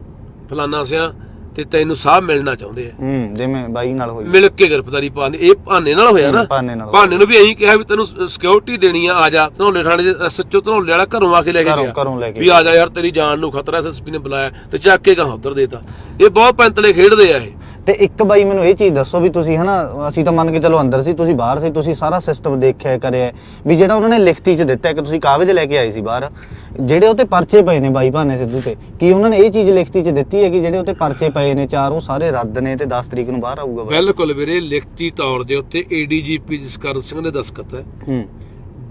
ਫਲਾਨਾ ਸਿਆ ਤੇ ਤੈਨੂੰ ਸਾਹ ਮਿਲਣਾ ਚਾਹੁੰਦੇ ਆ।
ਹੂੰ ਜਿਵੇਂ ਬਾਈ ਨਾਲ ਹੋਈ।
ਮਿਲ ਕੇ ਗ੍ਰਿਫਤਾਰੀ ਪਾਉਂਦੇ ਇਹ ਬਹਾਨੇ ਨਾਲ ਹੋਇਆ ਨਾ।
ਹੂੰ, ਬਹਾਨੇ ਨਾਲ
ਬਹਾਨੇ ਨੂੰ ਵੀ ਐਂ ਕਿਹਾ ਵੀ ਤੈਨੂੰ ਸਿਕਿਉਰਿਟੀ ਦੇਣੀ ਆ ਆ ਜਾ। ਧਨੌਲੇ ਥਾਣੇ ਦੇ ਐਸਐਚਓ ਧਨੌਲੇ ਵਾਲਾ ਘਰੋਂ ਆ ਕੇ ਲੈ ਕੇ
ਘਰੋਂ-
ਗਿਆ।
ਘਰੋਂ ਲੈ ਕੇ
ਵੀ ਆ ਜਾ ਯਾਰ ਤੇਰੀ ਜਾਨ ਨੂੰ ਖਤਰਾ ਐਸਐਸਪੀ ਨੇ ਬੁਲਾਇਆ ਤੇ ਚੱਕ ਕੇ ਗਾਂ ਉਧਰ ਦੇਤਾ। ਇਹ ਬਹੁਤ ਪੈਂਤਲੇ ਖੇਡਦੇ ਆ ਇਹ।
ਤੇ ਇੱਕ ਬਾਈ ਮੈਨੂੰ ਇਹ ਚੀਜ਼ ਦੱਸੋ ਵੀ ਤੁਸੀਂ ਹਨਾ ਅਸੀਂ ਤਾਂ ਮੰਨ ਕੇ ਚਲੋ ਅੰਦਰ ਸੀ ਤੁਸੀਂ ਬਾਹਰ ਸੀ ਤੁਸੀਂ ਸਾਰਾ ਸਿਸਟਮ ਦੇਖਿਆ ਕਰਿਆ ਵੀ ਜਿਹੜਾ ਉਹਨਾਂ ਨੇ ਲਿਖਤੀ ਚ ਦਿੱਤਾ ਕਿ ਤੁਸੀਂ ਕਾਗਜ਼ ਲੈ ਕੇ ਆਏ ਸੀ ਬਾਹਰ। ਜਿਹੜੇ ਉਹਤੇ ਪਰਚੇ ਪਏ ਨੇ ਬਾਈ ਭਾਨੇ ਸਿੱਧੂ ਤੇ ਕੀ ਉਹਨਾਂ ਨੇ ਇਹ ਚੀਜ਼ ਲਿਖਤੀ ਚ ਦਿੱਤੀ ਹੈ ਕਿ ਜਿਹੜੇ ਉਹਤੇ ਪਰਚੇ ਪਏ ਨੇ ਚਾਰ ਉਹ ਸਾਰੇ ਰੱਦ ਨੇ ਤੇ 10 ਤਰੀਕ ਨੂੰ ਬਾਹਰ ਆਊਗਾ
ਬਿਲਕੁਲ ਵੀਰੇ ਲਿਖਤੀ ਤੌਰ ਦੇ ਉੱਤੇ ਏਡੀਜੀਪੀ ਜਸਕਰਨ ਸਿੰਘ ਦੇ ਦਸਖਤ ਹੈ।
ਹੂੰ।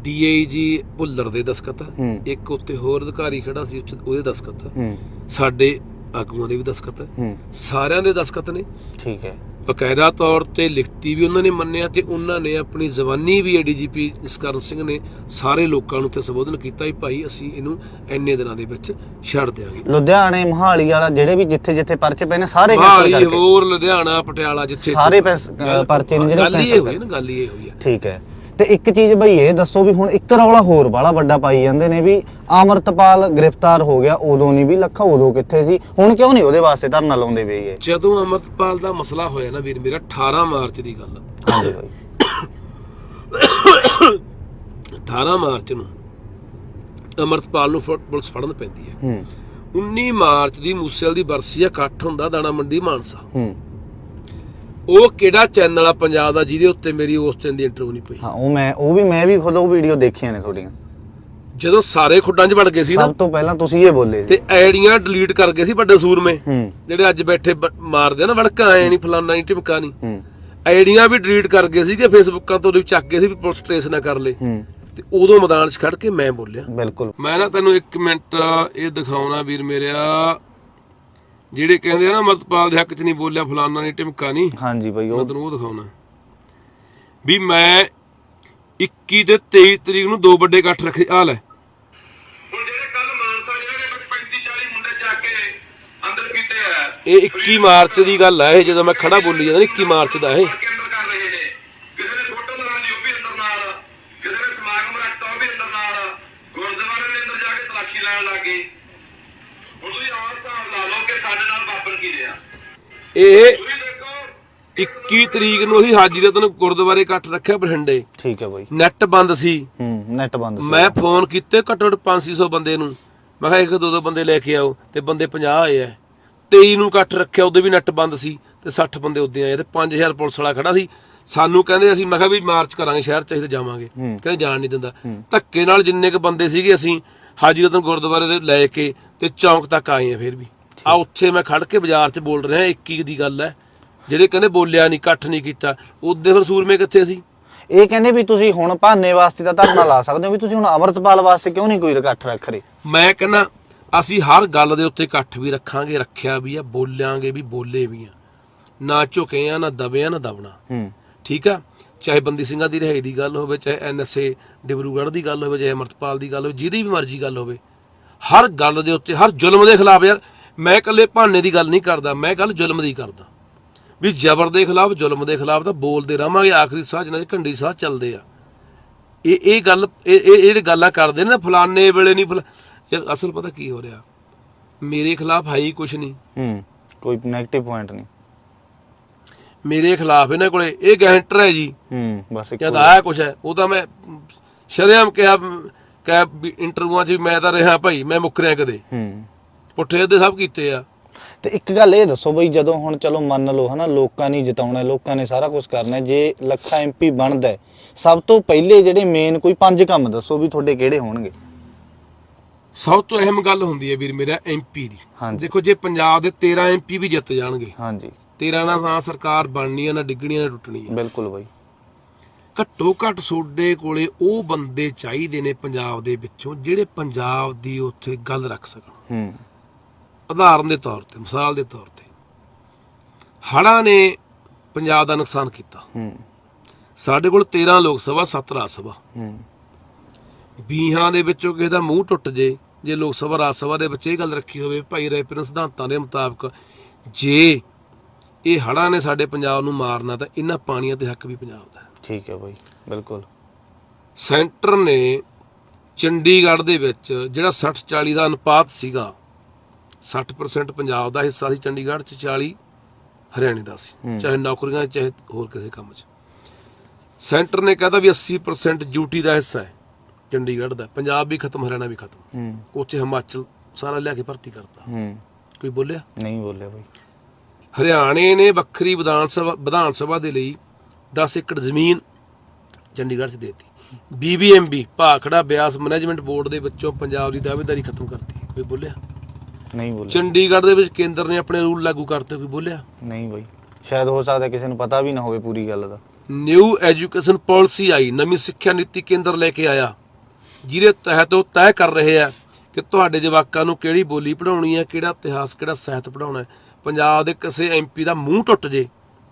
ਡੀਆਈਜੀ ਭੁੱਲਰ ਦੇ ਦਸਖਤ ਹੈ। ਇੱਕ ਉੱਤੇ ਹੋਰ ਅਧਿਕਾਰੀ ਖੜਾ ਸੀ ਉਹਦੇ ਦਸਖਤ ਹੂੰ। ਸਾਡੇ ਆਗੂਆਂ ਦੇ ਵੀ ਦਸਖਤ ਹੈ। ਸਾਰਿਆਂ ਦੇ ਦਸਖਤ ਨੇ।
ਠੀਕ ਹੈ।
ਬਕਾਇਦਾ ਤੌਰ ਤੇ ਲਿਖਤੀ ਵੀ ਉਹਨਾਂ ਨੇ ਮੰਨਿਆ ਤੇ ਉਹਨਾਂ ਨੇ ਆਪਣੀ ਜ਼ਬਾਨੀ ਵੀ ਏਡੀਜੀਪੀ ਜਸਕਰਨ ਸਿੰਘ ਨੇ ਸਾਰੇ ਲੋਕਾਂ ਨੂੰ ਤੇ ਸੰਬੋਧਨ ਕੀਤਾ ਵੀ ਭਾਈ ਅਸੀਂ ਇਹਨੂੰ ਇੰਨੇ ਦਿਨਾਂ ਦੇ ਵਿੱਚ ਛੱਡ ਦਿਆਂਗੇ।
ਲੁਧਿਆਣੇ ਮਹਾਲੀ ਵਾਲਾ ਜਿਹੜੇ ਵੀ ਜਿੱਥੇ ਜਿੱਥੇ ਪਰਚੇ ਪਏ ਨੇ ਸਾਰੇ ਕਰਕੇ।
ਹੋਰ ਲੁਧਿਆਣਾ ਪਟਿਆਲਾ ਜਿੱਥੇ
ਸਾਰੇ ਪਰਚੇ ਨੇ ਜਿਹੜੇ
ਗੱਲ ਇਹ ਹੋਈ ਨਾ। ਗੱਲ ਇਹ ਹੋਈ ਆ
ਠੀਕ ਹੈ। ਤੇ ਇੱਕ ਚੀਜ਼ ਬਈ ਇਹ ਦੱਸੋ ਵੀ ਹੁਣ ਇੱਕ ਰੌਲਾ ਹੋਰ ਬਾਲਾ ਵੱਡਾ ਪਾਈ ਜਾਂਦੇ ਨੇ ਵੀ ਅਮਰਤਪਾਲ ਗ੍ਰਿਫਤਾਰ ਹੋ ਗਿਆ ਉਦੋਂ ਨਹੀਂ ਵੀ ਲੱਖਾ ਉਦੋਂ ਕਿੱਥੇ ਸੀ? ਹੁਣ ਕਿਉਂ ਨਹੀਂ ਉਹਦੇ ਵਾਸਤੇ ਧਰਨਾ ਲਾਉਂਦੇ ਵੀ ਇਹ?
ਜਦੋਂ ਅਮਰਤਪਾਲ ਦਾ ਮਸਲਾ ਹੋਇਆ ਨਾ ਵੀਰ ਮੇਰਾ 18 ਮਾਰਚ ਦੀ ਗੱਲ।
ਹਾਂਜੀ ਬਾਈ।
18 ਮਾਰਚ ਨੂੰ ਅਮਰਤਪਾਲ ਨੂੰ ਪੁਲਿਸ ਫੜਨ ਪੈਂਦੀ ਹੈ।
ਹੂੰ।
19 ਮਾਰਚ ਦੀ ਮੂਸੇਵਾਲ ਦੀ ਬਰਸੀ ਆ ਇਕੱਠ ਹੁੰਦਾ ਦਾਣਾ ਮੰਡੀ ਮਾਨਸਾ।
ਹੂੰ।
ਉਹ ਕਿਹੜਾ ਚੈਨਲ ਆ ਪੰਜਾਬ ਦਾ ਜਿਹਦੇ ਉੱਤੇ ਮੇਰੀ ਉਸ ਦਿਨ ਦੀ ਇੰਟਰਵਿਊ ਨਹੀਂ ਪਈ?
ਹਾਂ ਉਹ ਮੈਂ ਉਹ ਵੀ ਮੈਂ ਵੀ ਖੁਦ ਉਹ ਵੀਡੀਓ ਦੇਖੀਆਂ ਨੇ ਤੁਹਾਡੀਆਂ।
ਜਦੋਂ ਸਾਰੇ ਖੁੱਡਾਂ 'ਚ ਵੜ ਗਏ ਸੀ ਨਾ
ਸਭ ਤੋਂ ਪਹਿਲਾਂ ਤੁਸੀਂ ਇਹ ਬੋਲੇ। ਸੀ
ਤੇ ਆਈਡੀਆਂ ਡਿਲੀਟ ਕਰ ਗਏ ਸੀ ਵੱਡੇ ਸੂਰਮੇ
ਹੂੰ।
ਜਿਹੜੇ ਅੱਜ ਬੈਠੇ ਬ- ਮਾਰਦੇ ਆ ਨਾ ਵੜਕਾ ਆਏ ਨਹੀਂ ਫਲਾਨਾ ਨਹੀਂ ਟਿਮਕਾ ਨਹੀਂ।
ਹੂੰ।
ਆਈਡੀਆਂ ਵੀ ਡਿਲੀਟ ਕਰ ਗਏ ਸੀ ਕਿ ਫੇਸਬੁੱਕਾਂ ਤੋਂ ਵੀ ਚੱਕ ਗਏ ਸੀ ਵੀ ਪੁਲਿਸ ਟ੍ਰੇਸ ਨਾ ਕਰ ਲੇ।
ਹੂੰ।
ਤੇ ਉਦੋਂ ਮੈਦਾਨ 'ਚ ਖੜ ਕੇ ਮੈਂ ਬੋਲਿਆ।
ਬਿਲਕੁਲ।
ਮੈਂ ਨਾ ਤੈਨੂੰ 1 ਮਿੰਟ ਇਹ ਦਿਖਾਉਣਾ ਵੀਰ ਮੇਰਿਆ ਜਿਹੜੇ ਕਹਿੰਦੇ ਆ ਨਾ ਅਮਰਤਪਾਲ ਦੇ ਹੱਕ 'ਚ ਨਹੀਂ ਬੋਲਿਆ ਫਲਾਨਾ ਨਹੀਂ ਟਿਮਕਾ ਨਹੀਂ।
ਹਾਂਜੀ ਬਾਈ
ਮੈਂ
ਉਹ
ਤੈਨੂੰ ਉਹ ਦਿਖਾਉਣਾ। ਵੀ ਮੈਂ 21 ਤੇ 23 ਤਰੀਕ ਨੂੰ ਦੋ ਵੱਡੇ ਇਕੱਠ ਰੱਖੇ ਆ ਲੈ।
ਹੁਣ ਜਿਹੜੇ ਕੱਲ ਮਾਨਸਾ ਜਿਹੜੇ 35 40 ਮੁੰਡੇ ਚੱਕ ਕੇ ਅੰਦਰ ਕੀਤੇ ਆ
ਇਹ 21 ਮਾਰਚ ਦੀ ਗੱਲ ਹੈ ਇਹ ਜਦੋਂ ਮੈਂ ਖੜਾ ਬੋਲੀ ਜਾਂਦਾ 21 ਮਾਰਚ ਦਾ ਇਹ।
ਕੇ ਅੰਦਰ ਕਰ ਰਹੇ ਨੇ। ਕਿਸੇ ਨੇ ਫੋਟੋ ਲਗਾ ਲਈ ਉਹ ਵੀ ਅੰਦਰ ਨਾਲ। ਕਿਸੇ ਨੇ ਸਮਾਗਮ ਰੱਖਤਾ ਉਹ ਵੀ ਅੰਦਰ ਨਾਲ। ਗੁਰਦੁਆਰੇ ਦੇ ਅੰਦਰ ਜਾ ਕੇ ਤਲਾਸ਼ੀ ਲੈਣ ਲੱਗੇ ਹੁਣ ਤੁਸੀਂ ਆਹ ਹਿਸਾਬ ਲਾ ਲਓ ਕਿ ਰਿਹਾ?
ਇਹ
ਤੁਸੀਂ ਦੇਖੋ
21 ਤਰੀਕ ਨੂੰ ਅਸੀਂ ਹਾਜੀ ਰਤਨ ਗੁਰਦੁਆਰੇ ਇਕੱਠ ਰੱਖਿਆ ਬਠਿੰਡੇ।
ਠੀਕ ਹੈ ਬਾਈ।
ਨੈਟ ਬੰਦ ਸੀ।
ਹੂੰ ਨੈਟ ਬੰਦ ਸੀ।
ਮੈਂ ਫੋਨ ਕੀਤੇ ਘੱਟੋ ਘੱਟ 500 ਬੰਦੇ ਨੂੰ। ਮੈਂ ਕਿਹਾ ਇੱਕ ਦੋ ਦੋ ਬੰਦੇ ਲੈ ਕੇ ਆਓ ਤੇ ਬੰਦੇ 50 ਆਏ ਆ 23 ਨੂੰ ਇਕੱਠ ਰੱਖਿਆ ਉਦੋਂ ਵੀ ਨੈਟ ਬੰਦ ਸੀ ਤੇ 60 ਬੰਦੇ ਉਦੋਂ ਆਏ ਤੇ 5000 ਪੁਲਿਸ ਵਾਲਾ ਖੜਾ ਸੀ। ਸਾਨੂੰ ਕਹਿੰਦੇ ਅਸੀਂ ਮੈਂ ਕਿਹਾ ਵੀ ਮਾਰਚ ਕਰਾਂਗੇ ਸ਼ਹਿਰ ਚ ਅਸੀਂ ਤੇ ਜਾਵਾਂਗੇ। ਕਹਿੰਦੇ ਜਾਣ ਨਹੀਂ ਦਿੰਦਾ। ਧੱਕੇ ਨਾਲ ਜਿੰਨੇ ਕ ਬੰਦੇ ਸੀਗੇ ਅਸੀਂ ਹਾਜੀ ਰਤਨ ਗੁਰਦੁਆਰੇ ਦੇ ਲੈ ਕੇ ਤੇ ਚੌਂਕ ਤੱਕ ਆਏ ਆ ਫਿਰ ਵੀ। ਆ ਉੱਥੇ। ਮੈਂ ਖੜ ਕੇ ਬਾਜ਼ਾਰ 'ਚ ਬੋਲ ਰਿਹਾ 21 ਦੀ ਗੱਲ ਹੈ। ਜਿਹੜੇ ਕਹਿੰਦੇ ਬੋਲਿਆ ਨਹੀਂ ਇਕੱਠ ਨਹੀਂ ਕੀਤਾ ਉਹਦੇ ਫਿਰ ਸੂਰਮੇ ਕਿੱਥੇ ਸੀ
ਇਹ ਕਹਿੰਦੇ ਵੀ ਤੁਸੀਂ ਹੁਣ ਭਾਨੇ ਵਾਸਤੇ ਤਾਂ ਧਰਨਾ ਲਾ ਸਕਦੇ ਹੋ ਵੀ ਤੁਸੀਂ ਹੁਣ ਅਮਰਤਪਾਲ ਵਾਸਤੇ ਕਿਉਂ ਨਹੀਂ ਕੋਈ ਇਕੱਠ ਰੱਖ ਰਹੇ?
ਮੈਂ ਕਹਿੰਦਾ ਅਸੀਂ ਹਰ ਗੱਲ ਦੇ ਉੱਤੇ ਇਕੱਠ ਵੀ ਰੱਖਾਂਗੇ ਰੱਖਿਆ ਵੀ ਆ ਬੋਲਾਂਗੇ ਵੀ ਬੋਲੇ ਵੀ ਆ। ਨਾ ਝੁਕੇ ਆ ਨਾ ਦਬੇ ਆ ਨਾ ਦਬਣਾ।
ਹੂੰ।
ਠੀਕ ਆ? ਚਾਹੇ ਬੰਦੀ ਸਿੰਘਾਂ ਦੀ ਰਿਹਾਈ ਦੀ ਗੱਲ ਹੋਵੇ ਚਾਹੇ ਐਨਐਸਏ ਡਿਬਰੂਗੜ੍ਹ ਦੀ ਗੱਲ ਹੋਵੇ ਚਾਹੇ ਅਮਰਤਪਾਲ ਦੀ ਗੱਲ ਹੋਵੇ ਜਿਹਦੀ ਵੀ ਮਰਜ਼ੀ ਗੱਲ ਹੋਵੇ। ਹਰ ਗੱਲ ਦੇ ਉੱਤੇ ਹਰ ਜ਼ੁਲਮ ਦੇ ਖਿਲਾਫ ਯਾਰ ਮੈਂ ਇਕੱਲੇ ਭਾਨੇ ਦੀ ਗੱਲ ਨਹੀਂ ਕਰਦਾ ਮੈਂ ਗੱਲ ਜ਼ੁਲਮ ਦੀ ਕਰਦਾ। ਵੀ ਜ਼ਬਰ ਦੇ ਖਿਲਾਫ ਜ਼ੁਲਮ ਦੇ ਖਿਲਾਫ ਤਾਂ ਬੋਲਦੇ ਰਵਾਂਗੇ ਆਖਰੀ ਸਾਹ ਜਿਨ੍ਹਾਂ ਦੇ ਘੰਡੀ ਸਾਹ ਚੱਲਦੇ ਆ। ਇਹ ਇਹ ਗੱਲ ਇਹ ਇਹ ਗੱਲਾਂ ਕਰਦੇ ਨੇ ਨਾ ਫਲਾਣੇ ਵੇਲੇ ਨਹੀਂ ਫਲਾ ਯਾਰ ਅਸਲ ਪਤਾ ਕੀ ਹੋ ਰਿਹਾ? ਮੇਰੇ ਖਿਲਾਫ ਹੈ ਹੀ ਕੁਝ ਨਹੀਂ।
ਹੂੰ ਕੋਈ 네ਗੇਟਿਵ ਪੁਆਇੰਟ ਨਹੀਂ।
ਮੇਰੇ ਖਿਲਾਫ ਇਹਨਾਂ ਕੋਲੇ ਇਹ ਗੈਂਟਰ ਹੈ ਜੀ।
ਹੂੰ ਬਸ ਇੱਕ
ਜਦ ਆਇਆ ਹੈ ਉਹ ਤਾਂ ਮੈਂ ਸ਼ਰੇਆਮ ਕਿਹਾ ਕਿ ਇੰਟਰਵਿਊਆਂ 'ਚ ਵੀ ਮੈਂ ਤਾਂ ਰਿਹਾ ਭਾਈ ਮੈਂ ਮੁੱਕਰਿਆ ਕਦੇ।
ਹੂੰ।
ਪੁੱਠੇ ਦੇ ਸਭ ਕੀਤੇ ਆ।
ਤੇ ਇੱਕ ਗੱਲ ਇਹ ਦੱਸੋ ਬਈ ਜਦੋਂ ਹੁਣ ਚਲੋ ਮੰਨ ਲਓ ਹਨਾ ਲੋਕਾਂ ਨੇ ਜਿਤਾਉਣਾ ਹੈ, ਲੋਕਾਂ ਨੇ ਸਾਰਾ ਕੁਝ ਕਰਨਾ ਹੈ, ਜੇ ਲੱਖਾ ਐਮਪੀ ਬਣਦਾ ਹੈ, ਸਭ ਤੋਂ ਪਹਿਲੇ ਜਿਹੜੇ ਮੇਨ ਕੋਈ ਪੰਜ ਕੰਮ ਦੱਸੋ ਵੀ ਤੁਹਾਡੇ ਕਿਹੜੇ ਹੋਣਗੇ?
ਸਭ ਤੋਂ ਅਹਿਮ ਗੱਲ ਹੁੰਦੀ ਹੈ ਵੀਰ ਮੇਰਾ ਐਮਪੀ ਦੀ।
ਹਾਂਜੀ।
ਦੇਖੋ ਜੇ ਪੰਜਾਬ ਦੇ 13 ਐਮਪੀ ਵੀ ਜਿੱਤ ਜਾਣਗੇ
ਹਾਂਜੀ।
13 ਨਾਲ ਨਾ ਸਰਕਾਰ ਬਣਨੀ ਆ ਨਾ ਡਿੱਗਣੀ ਆ ਨਾ ਟੁੱਟਣੀ ਆ
ਬਿਲਕੁਲ ਬਈ।
ਘੱਟੋ ਘੱਟ ਸੋਡੇ ਕੋਲੇ ਉਹ ਬੰਦੇ ਚਾਹੀਦੇ ਨੇ ਪੰਜਾਬ ਦੇ ਵਿੱਚੋਂ ਜਿਹੜੇ ਪੰਜਾਬ ਦੀ ਉੱਥੇ ਗੱਲ ਰੱਖ ਸਕਣ।
ਹੂੰ।
ਉਦਾਹਰਨ ਦੇ ਤੌਰ ਤੇ ਮਿਸਾਲ ਦੇ ਤੌਰ ਤੇ। ਹੜ੍ਹਾਂ ਨੇ ਪੰਜਾਬ ਦਾ ਨੁਕਸਾਨ ਕੀਤਾ।
ਹੂੰ।
ਸਾਡੇ ਕੋਲ 13 ਲੋਕ ਸਭਾ 7 ਰਾਜ ਸਭਾ।
ਹੂੰ।
ਬੀਹਾਂ ਦੇ ਵਿੱਚੋਂ ਕਿਸੇ ਦਾ ਮੂੰਹ ਟੁੱਟ ਜੇ ਜੇ ਲੋਕ ਸਭਾ ਰਾਜ ਸਭਾ ਦੇ ਵਿੱਚ ਇਹ ਗੱਲ ਰੱਖੀ ਹੋਵੇ ਭਾਈ ਰੈਫਰੈਂਸ ਸਿਧਾਂਤਾਂ ਦੇ ਮੁਤਾਬਕ ਜੇ ਇਹ ਹੜ੍ਹਾਂ ਨੇ ਸਾਡੇ ਪੰਜਾਬ ਨੂੰ ਮਾਰਨਾ ਤਾਂ ਇਹਨਾਂ ਪਾਣੀਆਂ ਤੇ ਹੱਕ ਵੀ ਪੰਜਾਬ ਦਾ।
ਠੀਕ ਹੈ ਬਈ ਬਿਲਕੁਲ।
ਸੈਂਟਰ ਨੇ ਚੰਡੀਗੜ੍ਹ ਦੇ ਵਿੱਚ ਜਿਹੜਾ 60 40 ਦਾ ਅਨੁਪਾਤ ਸੀਗਾ 60% ਪੰਜਾਬ ਦਾ ਹਿੱਸਾ ਸੀ ਚੰਡੀਗੜ੍ਹ ਚ 40 ਹਰਿਆਣੇ ਦਾ ਸੀ। ਚਾਹੇ ਨੌਕਰੀਆਂ ਚਾਹੇ ਹੋਰ ਕਿਸੇ ਕੰਮ 'ਚ। ਸੈਂਟਰ ਨੇ ਕਹਤਾ ਵੀ 80% ਡਿਊਟੀ ਦਾ ਹਿੱਸਾ ਹੈ ਚੰਡੀਗੜ੍ਹ ਦਾ। ਪੰਜਾਬ ਵੀ ਖਤਮ ਹਰਿਆਣਾ ਵੀ ਖਤਮ। ਉੱਥੇ ਹਿਮਾਚਲ ਸਾਰਾ ਲਿਆ ਕੇ ਭਰਤੀ ਕਰਤਾ। ਕੋਈ ਬੋਲਿਆ?
ਨਹੀਂ ਬੋਲਿਆ ਬਈ।
ਹਰਿਆਣੇ ਨੇ ਵੱਖਰੀ ਵਿਧਾਨ ਸਭਾ ਵਿਧਾਨ ਸਭਾ ਦੇ ਲਈ 10 ਏਕੜ ਜ਼ਮੀਨ ਚੰਡੀਗੜ੍ਹ 'ਚ ਦੇਤੀ। BBMB Bhakra Beas management board ਦੇ ਵਿੱਚੋਂ ਪੰਜਾਬ ਦੀ ਦਾਅਵੇਦਾਰੀ ਖਤਮ ਕਰਤੀ। ਕੋਈ ਬੋਲਿਆ?
ਨਹੀਂ ਬੋਲਿਆ।
ਚੰਡੀਗੜ੍ਹ ਦੇ ਵਿੱਚ ਕੇਂਦਰ ਨੇ ਆਪਣੇ ਰੂਲ ਲਾਗੂ ਕਰਤੇ ਕੋਈ ਬੋਲਿਆ?
ਨਹੀਂ ਬਈ। ਸ਼ਾਇਦ ਹੋ ਸਕਦਾ ਕਿਸੇ ਨੂੰ ਪਤਾ ਵੀ ਨਾ ਹੋਵੇ ਪੂਰੀ ਗੱਲ ਦਾ।
ਨਿਊ ਐਜੂਕੇਸ਼ਨ ਪਾਲਿਸੀ ਆਈ ਨਵੀਂ ਸਿੱਖਿਆ ਨੀਤੀ ਕੇਂਦਰ ਲੈ ਕੇ ਆਇਆ। ਜਿਹਦੇ ਤਹਿਤ ਉਹ ਤੈਅ ਕਰ ਰਹੇ ਆ ਕਿ ਤੁਹਾਡੇ ਜਵਾਕਾਂ ਨੂੰ ਕਿਹੜੀ ਬੋਲੀ ਪੜਾਉਣੀ ਹੈ ਕਿਹੜਾ ਇਤਿਹਾਸ ਕਿਹੜਾ ਸਾਹਿਤ ਪੜਾਉਣਾ ਹੈ। ਪੰਜਾਬ ਦੇ ਕਿਸੇ ਐਮਪੀ ਦਾ ਮੂੰਹ ਟੁੱਟ ਜੇ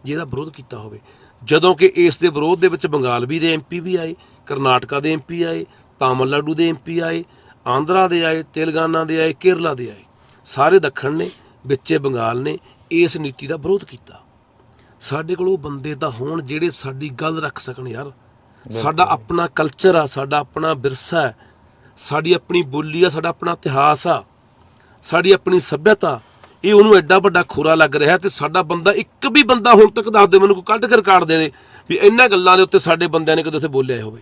ਜਿਹਦਾ ਵਿਰੋਧ ਕੀਤਾ ਹੋਵੇ। ਜਦੋਂ ਕਿ ਇਸ ਦੇ ਵਿਰੋਧ ਦੇ ਵਿੱਚ ਬੰਗਾਲਵੀ ਦੇ ਐਮਪੀ ਵੀ ਆਏ ਕਰਨਾਟਕਾ ਦੇ ਐਮਪੀ ਆਏ ਤਾਮਿਲਨਾਡੂ ਦੇ ਐਮਪੀ ਆਏ ਆਂਧਰਾ ਦੇ ਆਏ ਤੇਲੰਗਾਨਾ ਦੇ ਆਏ ਕੇਰਲਾ ਦੇ ਆਏ। ਸਾਰੇ ਦੱਖਣ ਨੇ ਵਿੱਚੇ ਬੰਗਾਲ ਨੇ ਇਸ ਨੀਤੀ ਦਾ ਵਿਰੋਧ ਕੀਤਾ। ਸਾਡੇ ਕੋਲ ਉਹ ਬੰਦੇ ਤਾਂ ਹੋਣ ਜਿਹੜੇ ਸਾਡੀ ਗੱਲ ਰੱਖ ਸਕਣ ਯਾਰ। ਸਾਡਾ ਆਪਣਾ ਕਲਚਰ ਆ ਸਾਡਾ ਆਪਣਾ ਵਿਰਸਾ ਹੈ। ਸਾਡੀ ਆਪਣੀ ਬੋਲੀ ਆ ਸਾਡਾ ਆਪਣਾ ਇਤਿਹਾਸ ਆ। ਸਾਡੀ ਆਪਣੀ ਸੱਭਿਅਤਾ ਇਹ ਉਹਨੂੰ ਐਡਾ ਵੱਡਾ ਖੋਰਾ ਲੱਗ ਰਿਹਾ ਤੇ ਸਾਡਾ ਬੰਦਾ ਇੱਕ ਵੀ ਬੰਦਾ ਹੁਣ ਤੱਕ ਦੱਸ ਦੇ ਮੈਨੂੰ ਕੋਈ ਕੱਢ ਕੇ ਰਿਕਾਰਡ ਦੇ ਦੇ ਵੀ ਇਹਨਾਂ ਗੱਲਾਂ ਦੇ ਉੱਤੇ ਸਾਡੇ ਬੰਦਿਆਂ ਨੇ ਕਦੇ ਉੱਥੇ ਬੋਲਿਆ ਹੋਵੇ।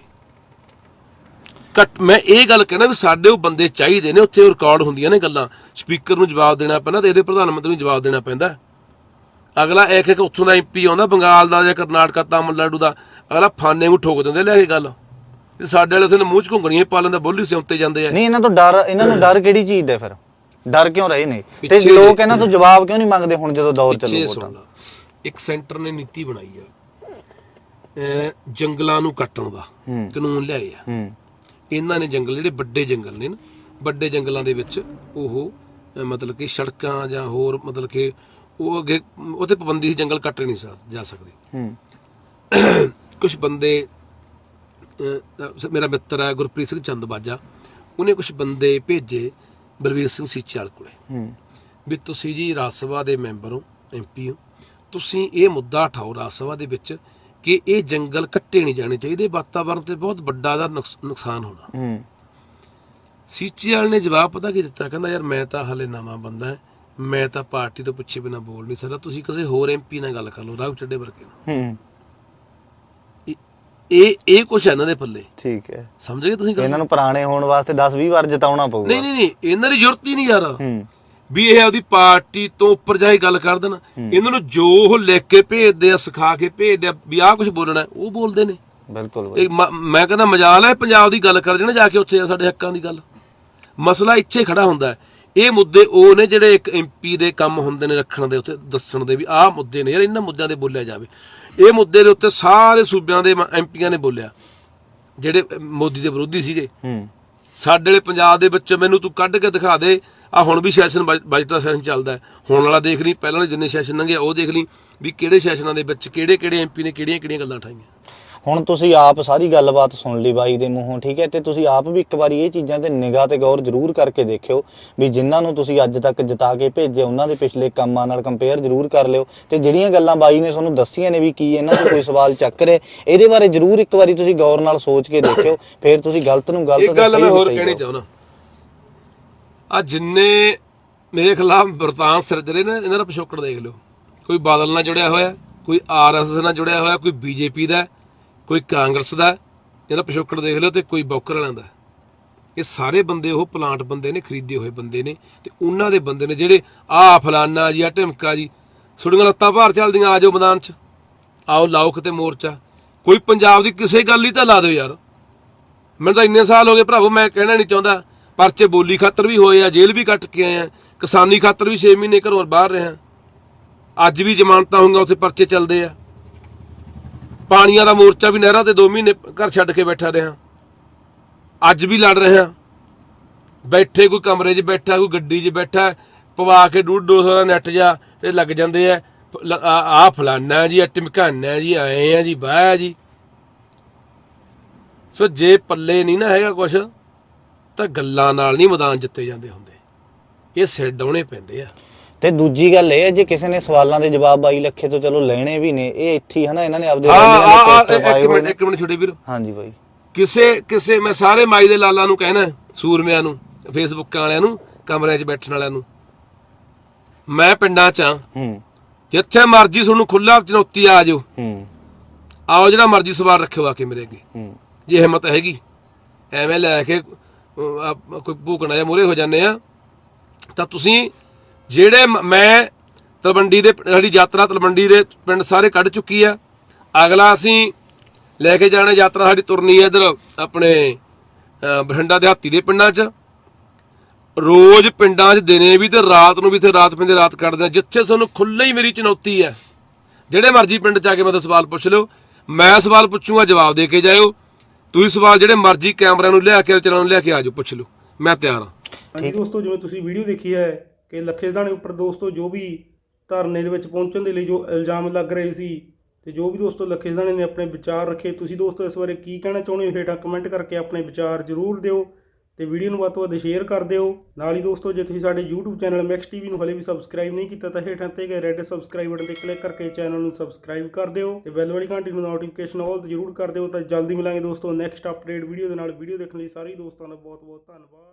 ਘੱਟ ਮੈਂ ਇਹ ਗੱਲ ਕਹਿਣਾ ਵੀ ਸਾਡੇ ਉਹ ਬੰਦੇ ਚਾਹੀਦੇ ਨੇ ਉੱਥੇ ਰਿਕਾਰਡ ਹੁੰਦੀਆਂ ਨੇ ਗੱਲਾਂ। ਸਪੀਕਰ ਨੂੰ ਜਵਾਬ ਦੇਣਾ ਪੈਂਦਾ ਤੇ ਇਹਦੇ ਪ੍ਰਧਾਨ ਮੰਤਰੀ ਨੂੰ ਜਵਾਬ ਦੇਣਾ ਪੈਂਦਾ। ਅਗਲਾ ਇੱਕ ਇੱਕ ਉੱਥੋਂ ਦਾ ਐਮਪੀ ਆਉਂਦਾ ਬੰਗਾਲ ਦਾ ਜਾਂ ਕਰਨਾਟਕਾ ਤਾਮਿਲਨਾਡੂ ਦਾ ਅਗਲਾ ਫਾਨੇ ਨੂੰ ਠੋਕ ਦਿੰਦੇ ਲੈ ਕੇ ਗੱਲ। ਤੇ ਸਾਡੇ ਵਾਲੇ ਉੱਥੇ ਮੂੰਹ ਚ ਘੁੰਗਣੀਆਂ ਪਾ ਲੈਂਦਾ ਬੋਲੀ ਸਿਉਂਤੇ ਜਾਂਦੇ ਆ।
ਨਹੀਂ ਇਹਨਾਂ ਤੋਂ ਡਰ ਇਹਨਾਂ ਨੂੰ ਡਰ ਕਿਹੜੀ ਚੀਜ਼ ਦਾ ਫਿਰ? ਡਰ ਕਿਉਂ ਰਹੇ ਨੇ? ਤੇ ਲੋਕ ਇਹਨਾਂ ਤੋਂ ਜਵਾਬ ਕਿਉਂ ਨਹੀਂ ਮੰਗਦੇ ਹੁਣ ਜਦੋਂ ਦੌਰ ਚੱਲੂ
ਲਾ ਇੱਕ ਸੈਂਟਰ ਨੇ ਨੀਤੀ ਬਣਾਈ ਆ। ਜੰਗਲਾਂ ਨੂੰ ਕੱਟਣ ਦਾ। ਕਾਨੂੰਨ ਲਿਆਏ ਆ। ਇਹਨਾਂ ਨੇ ਜੰਗਲ ਜਿਹੜੇ ਵੱਡੇ ਜੰਗਲ ਨੇ ਨਾ ਵੱਡੇ ਜੰਗਲਾਂ ਦੇ ਵਿੱਚ ਉਹ ਮਤਲਬ ਕਿ ਸੜਕਾਂ ਜਾਂ ਹੋਰ ਮਤਲਬ ਕਿ ਉਹ ਅੱਗੇ ਉਹਤੇ ਪਾਬੰਦੀ ਸੀ ਜੰਗਲ ਕੱਟੇ ਨਹੀਂ ਜਾ ਸਕਦੇ।
ਹੂੰ।
ਕੁਝ ਬੰਦੇ ਮੇਰਾ ਮਿੱਤਰ ਹੈ ਗੁਰਪ੍ਰੀਤ ਸਿੰਘ ਚੰਦਬਾਜਾ ਉਹਨੇ ਕੁਝ ਬੰਦੇ ਭੇਜੇ ਬਲਵੀਰ ਸਿੰਘ ਸੀਚਾਲ ਕੋਲੇ।
ਹੂੰ।
ਵੀ ਤੁਸੀਂ ਜੀ ਰਾਜ ਸਭਾ ਦੇ ਮੈਂਬਰ ਹੋ ਐਮਪੀ ਹੋ ਤੁਸੀਂ ਇਹ ਮੁੱਦਾ ਉਠਾਓ ਰਾਜ ਸਭਾ ਦੇ ਵਿੱਚ ਕਿ ਇਹ ਜੰਗਲ ਕੱਟੇ ਨਹੀਂ ਜਾਣੇ ਚਾਹੀਦੇ ਵਾਤਾਵਰਣ ਤੇ ਬਹੁਤ ਵੱਡਾ ਦਾ ਨੁਕਸਾਨ ਹੋਣਾ।
ਹੂੰ।
ਸੀਚੇਵਾਲ ਨੇ ਜਵਾਬ ਪਤਾ ਕੀ ਦਿੱਤਾ? ਕਹਿੰਦਾ ਯਾਰ ਮੈਂ ਤਾਂ ਹਲੇ ਨਵਾਂ ਬੰਦਾ ਹਾਂ। ਮੈਂ ਤਾਂ ਪਾਰਟੀ ਤੋਂ ਪਿੱਛੇ ਬਿਨਾ ਬੋਲ ਨਹੀਂ ਸਕਦਾ। ਤੁਸੀਂ ਕਿਸੇ ਹੋਰ ਐਮਪੀ ਨਾਲ ਗੱਲ ਕਰ ਲਓ ਰਾਘਵ ਚੱਡੇ ਵਰਗੇ ਨਾਲ।
ਹੂੰ।
ਇਹ- ਇਹ ਕੁਛ ਇਹਨਾਂ ਦੇ ਪੱਲੇ।
ਠੀਕ ਹੈ।
ਸਮਝ ਗਏ ਤੁਸੀਂ ਗੱਲ?
ਇਹਨਾਂ ਨੂੰ ਪੁਰਾਣੇ ਹੋਣ ਵਾਸਤੇ 10 20 ਵਾਰ ਜਿਤਾਉਣਾ ਪਊਗਾ।
ਨਹੀਂ ਨਹੀਂ ਨਹੀਂ ਇਹਨਾਂ ਦੀ ਜ਼ਰੂਰਤ ਹੀ ਨਹੀਂ ਯਾਰ।
ਹੂੰ।
ਵੀ ਇਹ ਆਪਦੀ ਪਾਰਟੀ ਤੋਂ ਉੱਪਰ ਜਾ ਕੇ ਗੱਲ ਕਰ ਦੇਣ। ਇਹਨਾਂ ਨੂੰ ਜੋ ਉਹ ਲਿਖ ਕੇ ਭੇਜਦੇ ਆ ਸਿਖਾ ਕੇ ਭੇਜਦੇ ਆ ਵੀ ਆਹ ਕੁਝ ਬੋਲਣਾ ਉਹ ਬੋਲਦੇ ਨੇ।
ਬਿਲਕੁਲ
ਇਹ ਮ- ਕਹਿੰਦਾ ਮਜਾਲ ਹੈ ਪੰਜਾਬ ਦੀ ਗੱਲ ਕਰ ਜਾਣਾ ਜਾ ਕੇ ਉੱਥੇ ਸਾਡੇ ਹੱਕਾਂ ਦੀ ਗੱਲ। ਮਸਲਾ ਇੱਥੇ ਖੜਾ ਹੁੰਦਾ ਹੈ। ਇਹ ਮੁੱਦੇ ਉਹ ਨੇ ਜਿਹੜੇ ਇੱਕ ਐਮਪੀ ਦੇ ਕੰਮ ਹੁੰਦੇ ਨੇ ਰੱਖਣ ਦੇ ਉੱਤੇ ਦੱਸਣ ਦੇ ਵੀ ਆਹ ਮੁੱਦੇ ਨੇ ਯਾਰ ਇਹਨਾਂ ਮੁੱਦਿਆਂ ਤੇ ਬੋਲਿਆ ਜਾਵੇ। ਇਹ ਮੁੱਦੇ ਦੇ ਉੱਤੇ ਸਾਰੇ ਸੂਬਿਆਂ ਦੇ ਐਮਪੀਆਂ ਨੇ ਬੋਲਿਆ। ਜਿਹੜੇ ਮੋਦੀ ਦੇ ਵਿਰੋਧੀ ਸੀਗੇ।
ਹੂੰ।
ਸਾਡੇ ਵਾਲੇ ਪੰਜਾਬ ਦੇ ਵਿੱਚ ਮੈਨੂੰ ਤੂੰ ਕੱਢ ਕੇ ਦਿਖਾ ਦੇ ਆ ਹੁਣ ਵੀ ਸੈਸ਼ਨ ਬਜਟ ਦਾ ਸੈਸ਼ਨ ਚੱਲਦਾ ਹੁਣ ਵਾਲਾ ਦੇਖ ਲਈ ਪਹਿਲਾਂ ਵਾਲੇ ਜਿੰਨੇ ਸੈਸ਼ਨ ਲੰਘੇ ਉਹ ਦੇਖ ਲਈ ਵੀ ਕਿਹੜੇ ਸੈਸ਼ਨਾਂ ਦੇ ਵਿੱਚ ਕਿਹੜੇ ਕਿਹੜੇ ਐਮਪੀ ਨੇ ਕਿਹੜੀਆਂ ਕਿਹੜੀਆਂ ਗੱਲਾਂ ਉਠਾਈਆਂ।
ਹੁਣ ਤੁਸੀਂ ਆਪ ਸਾਰੀ ਗੱਲਬਾਤ ਸੁਣ ਲਈ ਬਾਈ ਦੇ ਮੂੰਹੋਂ ਠੀਕ ਹੈ? ਤੇ ਤੁਸੀਂ ਆਪ ਵੀ ਇੱਕ ਵਾਰੀ ਇਹ ਚੀਜ਼ਾਂ ਤੇ ਨਿਗਾਹ ਤੇ ਗੌਰ ਜ਼ਰੂਰ ਕਰਕੇ ਦੇਖਿਓ ਵੀ ਜਿਨ੍ਹਾਂ ਨੂੰ ਤੁਸੀਂ ਅੱਜ ਤੱਕ ਜਿਤਾ ਕੇ ਭੇਜਿਆ ਉਹਨਾਂ ਦੇ ਪਿਛਲੇ ਕੰਮਾਂ ਨਾਲ ਕੰਪੇਅਰ ਜ਼ਰੂਰ ਕਰ ਲਿਓ। ਤੇ ਜਿਹੜੀਆਂ ਗੱਲਾਂ ਬਾਈ ਨੇ ਤੁਹਾਨੂੰ ਦੱਸੀਆਂ ਨੇ ਵੀ ਕੀ ਇਹਨਾਂ ਤੋਂ ਕੋਈ ਸਵਾਲ ਚੱਕ ਰਿਹਾ ਇਹਦੇ ਬਾਰੇ ਜ਼ਰੂਰ ਇੱਕ ਵਾਰੀ ਤੁਸੀਂ ਗੌਰ ਨਾਲ ਸੋਚ ਕੇ ਦੇਖਿਓ। ਫਿਰ ਤੁਸੀਂ ਗਲਤ ਨੂੰ ਗਲਤ
ਇੱਕ
ਤੇ
ਗੱਲ ਮੈਂ ਹੋਰ ਕਹਿਣੀ
ਕਹੋ।
ਚਾਹੁੰਦਾ। ਆ ਜਿੰਨੇ ਮੇਰੇ ਖਿਲਾਫ ਵਰਤਾਨ ਸਿਰਜ ਰਹੇ ਨੇ, ਇਹਨਾਂ ਦਾ ਪਿਛੋਕੜ ਦੇਖ ਲਓ। ਕੋਈ ਬਾਦਲ ਨਾਲ ਜੁੜਿਆ ਹੋਇਆ, ਕੋਈ ਆਰਐਸਐਸ ਨਾਲ ਜੁੜਿਆ ਹੋਇਆ, ਕੋਈ ਬੀਜੇਪੀ ਦਾ, ਕੋਈ ਕਾਂਗਰਸ ਦਾ ਇਹਦਾ ਪਿਛੋਕੜ ਦੇਖ ਲਓ ਤੇ ਕੋਈ ਬੌਕਰ ਵਾਲਿਆਂ ਦਾ। ਇਹ ਸਾਰੇ ਬੰਦੇ, ਉਹ ਪਲਾਂਟ ਬੰਦੇ ਨੇ, ਖਰੀਦੇ ਹੋਏ ਬੰਦੇ ਨੇ ਤੇ ਉਹਨਾਂ ਦੇ ਬੰਦੇ ਨੇ ਜਿਹੜੇ ਆ ਫਲਾਨਾ ਜੀ, ਆ ਢਿਮਕਾ ਜੀ ਸੁੜੀਆਂ ਲੱਤਾਂ ਭਾਰ ਚੱਲਦੀਆਂ, ਆ ਜਾਓ ਮੈਦਾਨ 'ਚ, ਆਓ ਲਾਓ ਕਿਤੇ ਮੋਰਚਾ। ਕੋਈ ਪੰਜਾਬ ਦੀ ਕਿਸੇ ਗੱਲ ਹੀ ਤਾਂ ਲਾ ਦਿਓ ਯਾਰ। ਮੈਨੂੰ ਤਾਂ ਇੰਨੇ ਸਾਲ ਹੋ ਗਏ, ਭਰਾਵੋ, ਮੈਂ ਕਹਿਣਾ ਨਹੀਂ ਚਾਹੁੰਦਾ। ਪਰਚੇ ਬੋਲੀ ਖਾਤਰ ਵੀ ਹੋਏ ਆ, ਜੇਲ੍ਹ ਵੀ ਕੱਟ ਕੇ ਆਏ ਆ, ਕਿਸਾਨੀ ਖਾਤਰ ਵੀ 6 ਮਹੀਨੇ ਘਰੋਂ ਬਾਹਰ ਰਿਹਾ ਅੱਜ ਵੀ ਜ਼ਮਾਨਤਾਂ ਹੋਊਗਾ ਉੱਥੇ ਪਰਚੇ ਚੱਲਦੇ ਆ। ਪਾਣੀਆਂ ਦਾ ਮੋਰਚਾ ਵੀ ਨਹਿਰਾਂ ਤੇ 2 ਮਹੀਨੇ ਘਰ ਛੱਡ ਕੇ ਬੈਠਾ ਰਿਹਾ। ਅੱਜ ਵੀ ਲੜ ਰਿਹਾ ਬੈਠੇ ਕੋਈ ਕਮਰੇ 'ਚ ਬੈਠਾ, ਕੋਈ ਗੱਡੀ 'ਚ ਬੈਠਾ, ਪਵਾ ਕੇ ਡੂਢ ਦੋ ਸੌ ਦਾ ਨੈਟ ਜਾ ਤੇ ਲੱਗ ਜਾਂਦੇ ਆ ਆ ਫਲਾਨਾ ਜੀ, ਆ ਟਮਕਾਨਾ ਜੀ, ਆਏ ਆ ਜੀ ਬਾਹ ਜੀ। ਸੋ ਜੇ ਪੱਲੇ ਨਹੀਂ ਨਾ ਹੈਗਾ ਕੁਛ ਤਾਂ ਗੱਲਾਂ ਨਾਲ ਨਹੀਂ ਮੈਦਾਨ ਜਿੱਤੇ ਜਾਂਦੇ ਹੁੰਦੇ। ਇਹ ਸਿਰ ਡਾਉਣੇ ਪੈਂਦੇ ਆ।
ਤੇ ਦੂਜੀ ਗੱਲ ਇਹ ਹੈ ਜੇ ਕਿਸੇ ਨੇ ਸਵਾਲਾਂ ਦੇ ਜਵਾਬ ਬਾਈ ਲੱਖੇ ਤੋਂ ਚਲੋ ਲੈਣੇ ਵੀ ਨੇ ਇਹ ਇੱਥੇ ਹਨਾ ਇਹਨਾਂ ਨੇ ਆਪਦੇ
ਇੱਕ ਮਿੰਟ। ਇੱਕ ਮਿੰਟ ਛੋਟੇ ਵੀਰ।
ਹਾਂਜੀ ਬਾਈ।
ਕਿਸੇ ਕਿਸੇ ਮੈਂ ਸਾਰੇ ਮਾਈ ਦੇ ਲਾਲਾਂ ਨੂੰ ਕਹਿਣਾ ਸੂਰਮਿਆਂ ਨੂੰ ਫੇਸਬੁੱਕ ਵਾਲਿਆਂ ਨੂੰ ਕਮਰਿਆਂ 'ਚ ਬੈਠਣ ਵਾਲਿਆਂ ਨੂੰ। ਮੈਂ ਪਿੰਡਾਂ 'ਚ ਆਂ
ਹੂੰ।
ਜਿੱਥੇ ਮਰਜ਼ੀ ਤੁਹਾਨੂੰ ਖੁੱਲਾ ਚੁਣੌਤੀ ਆ ਜਾਓ।
ਹੂੰ।
ਆਓ ਜਿਹੜਾ ਮਰਜ਼ੀ ਸਵਾਲ ਰੱਖਿਓ ਆ ਕੇ ਮੇਰੇ ਅੱਗੇ।
ਹੂੰ।
ਜੇ ਹਿੰਮਤ ਹੈਗੀ ਐਵੇਂ ਲੈ ਕੇ ਕੋਈ ਭੂਕਣਾ ਜਾਂ ਮੂਰੇ ਹੋ ਜਾਂਦੇ ਆ, ਤਾਂ ਤੁਸੀਂ ਜਿਹੜੇ ਮ- ਮੈਂ ਤਲਵੰਡੀ ਦੇ, ਸਾਡੀ ਯਾਤਰਾ ਤਲਵੰਡੀ ਦੇ ਪਿੰਡ ਸਾਰੇ ਕੱਢ ਚੁੱਕੀ ਆ। ਅਗਲਾ ਅਸੀਂ ਲੈ ਕੇ ਜਾਣਾ ਯਾਤਰਾ ਸਾਡੀ ਤੁਰਨੀ ਹੈ ਇਧਰ ਆਪਣੇ ਬਠਿੰਡਾ ਦਿਹਾਤੀ ਦੇ ਪਿੰਡਾਂ 'ਚ। ਰੋਜ਼ ਪਿੰਡਾਂ 'ਚ ਦਿਨੇ ਵੀ ਤੇ ਰਾਤ ਨੂੰ ਵੀ ਤੇ ਰਾਤ ਪੈਂਦੇ ਰਾਤ ਕੱਢਦੇ ਜਿੱਥੇ ਤੁਹਾਨੂੰ ਖੁੱਲ੍ਹਾ ਹੀ ਮੇਰੀ ਚੁਣੌਤੀ ਹੈ ਜਿਹੜੇ ਮਰਜ਼ੀ ਪਿੰਡ 'ਚ ਆ ਕੇ ਮੈਨੂੰ ਸਵਾਲ ਪੁੱਛ ਲਿਓ, ਮੈਂ ਸਵਾਲ ਪੁੱਛੂਗਾ, ਜਵਾਬ ਦੇ ਕੇ ਜਾਇਓ। ਤੁਸੀਂ ਸਵਾਲ ਜਿਹੜੇ ਮਰਜ਼ੀ ਕੈਮਰਾ ਨੂੰ ਲਿਆ ਕੇ ਚਲਾਉਣ ਲਿਆ ਕੇ ਆ ਜਾਓ ਪੁੱਛ ਲਓ। ਮੈਂ ਤਿਆਰ ਹਾਂ।
ਹਾਂਜੀ ਦੋਸਤੋ ਜਿਵੇਂ ਤੁਸੀਂ ਵੀਡੀਓ ਦੇਖੀ ਹੈ ਕਿ ਲੱਖੇ ਸਿਧਾਣੇ ਉੱਪਰ ਦੋਸਤੋ ਜੋ ਵੀ ਧਰਨੇ ਦੇ ਵਿੱਚ ਪਹੁੰਚਣ ਦੇ ਲਈ ਜੋ ਇਲਜ਼ਾਮ ਲੱਗ ਰਹੇ ਸੀ ਤੇ ਜੋ ਵੀ ਦੋਸਤੋ ਲੱਖੇ ਸਿਧਾਣੇ ਨੇ ਆਪਣੇ ਵਿਚਾਰ ਰੱਖੇ ਤੁਸੀਂ ਦੋਸਤੋ ਇਸ ਬਾਰੇ ਕੀ ਕਹਿਣਾ ਚਾਹੁੰਦੇ ਹੋ? ਹੇਠਾਂ ਕਮੈਂਟ ਕਰਕੇ ਆਪਣੇ ਵਿਚਾਰ ਜ਼ਰੂਰ ਦਿਓ। ਤੇ ਵੀਡੀਓ ਨੂੰ ਵੱਧ ਤੋਂ ਵੱਧ ਸ਼ੇਅਰ ਕਰ ਦਿਓ। ਨਾਲ ਹੀ ਦੋਸਤੋ, ਜੇ ਤੁਸੀਂ ਸਾਡੇ YouTube ਚੈਨਲ ਮੈਕਸ ਟੀਵੀ ਨੂੰ ਹਲੇ ਵੀ ਸਬਸਕ੍ਰਾਈਬ ਨਹੀਂ ਕੀਤਾ, ਤਾਂ ਹੇਠਾਂ ਤੇ ਗਏ ਰੈੱਡ ਸਬਸਕ੍ਰਾਈਬ ਬਟਨ ਤੇ ਕਲਿੱਕ ਕਰਕੇ ਚੈਨਲ ਨੂੰ ਸਬਸਕ੍ਰਾਈਬ ਕਰ ਦਿਓ ਤੇ ਬੈਲ ਵਾਲੀ ਘੰਟੀ ਨੂੰ ਨੋਟੀਫਿਕੇਸ਼ਨ ਆਲ ਜ਼ਰੂਰ ਕਰ ਦਿਓ। ਤਾਂ ਜਲਦੀ ਮਿਲਾਂਗੇ ਦੋਸਤੋ ਨੈਕਸਟ ਅਪਡੇਟ ਵੀਡੀਓ ਦੇ ਨਾਲ। ਵੀਡੀਓ ਦੇਖਣ ਲਈ ਸਾਰੇ ਦੋਸਤਾਂ ਦਾ ਬਹੁਤ ਬਹੁਤ ਧੰਨਵਾਦ।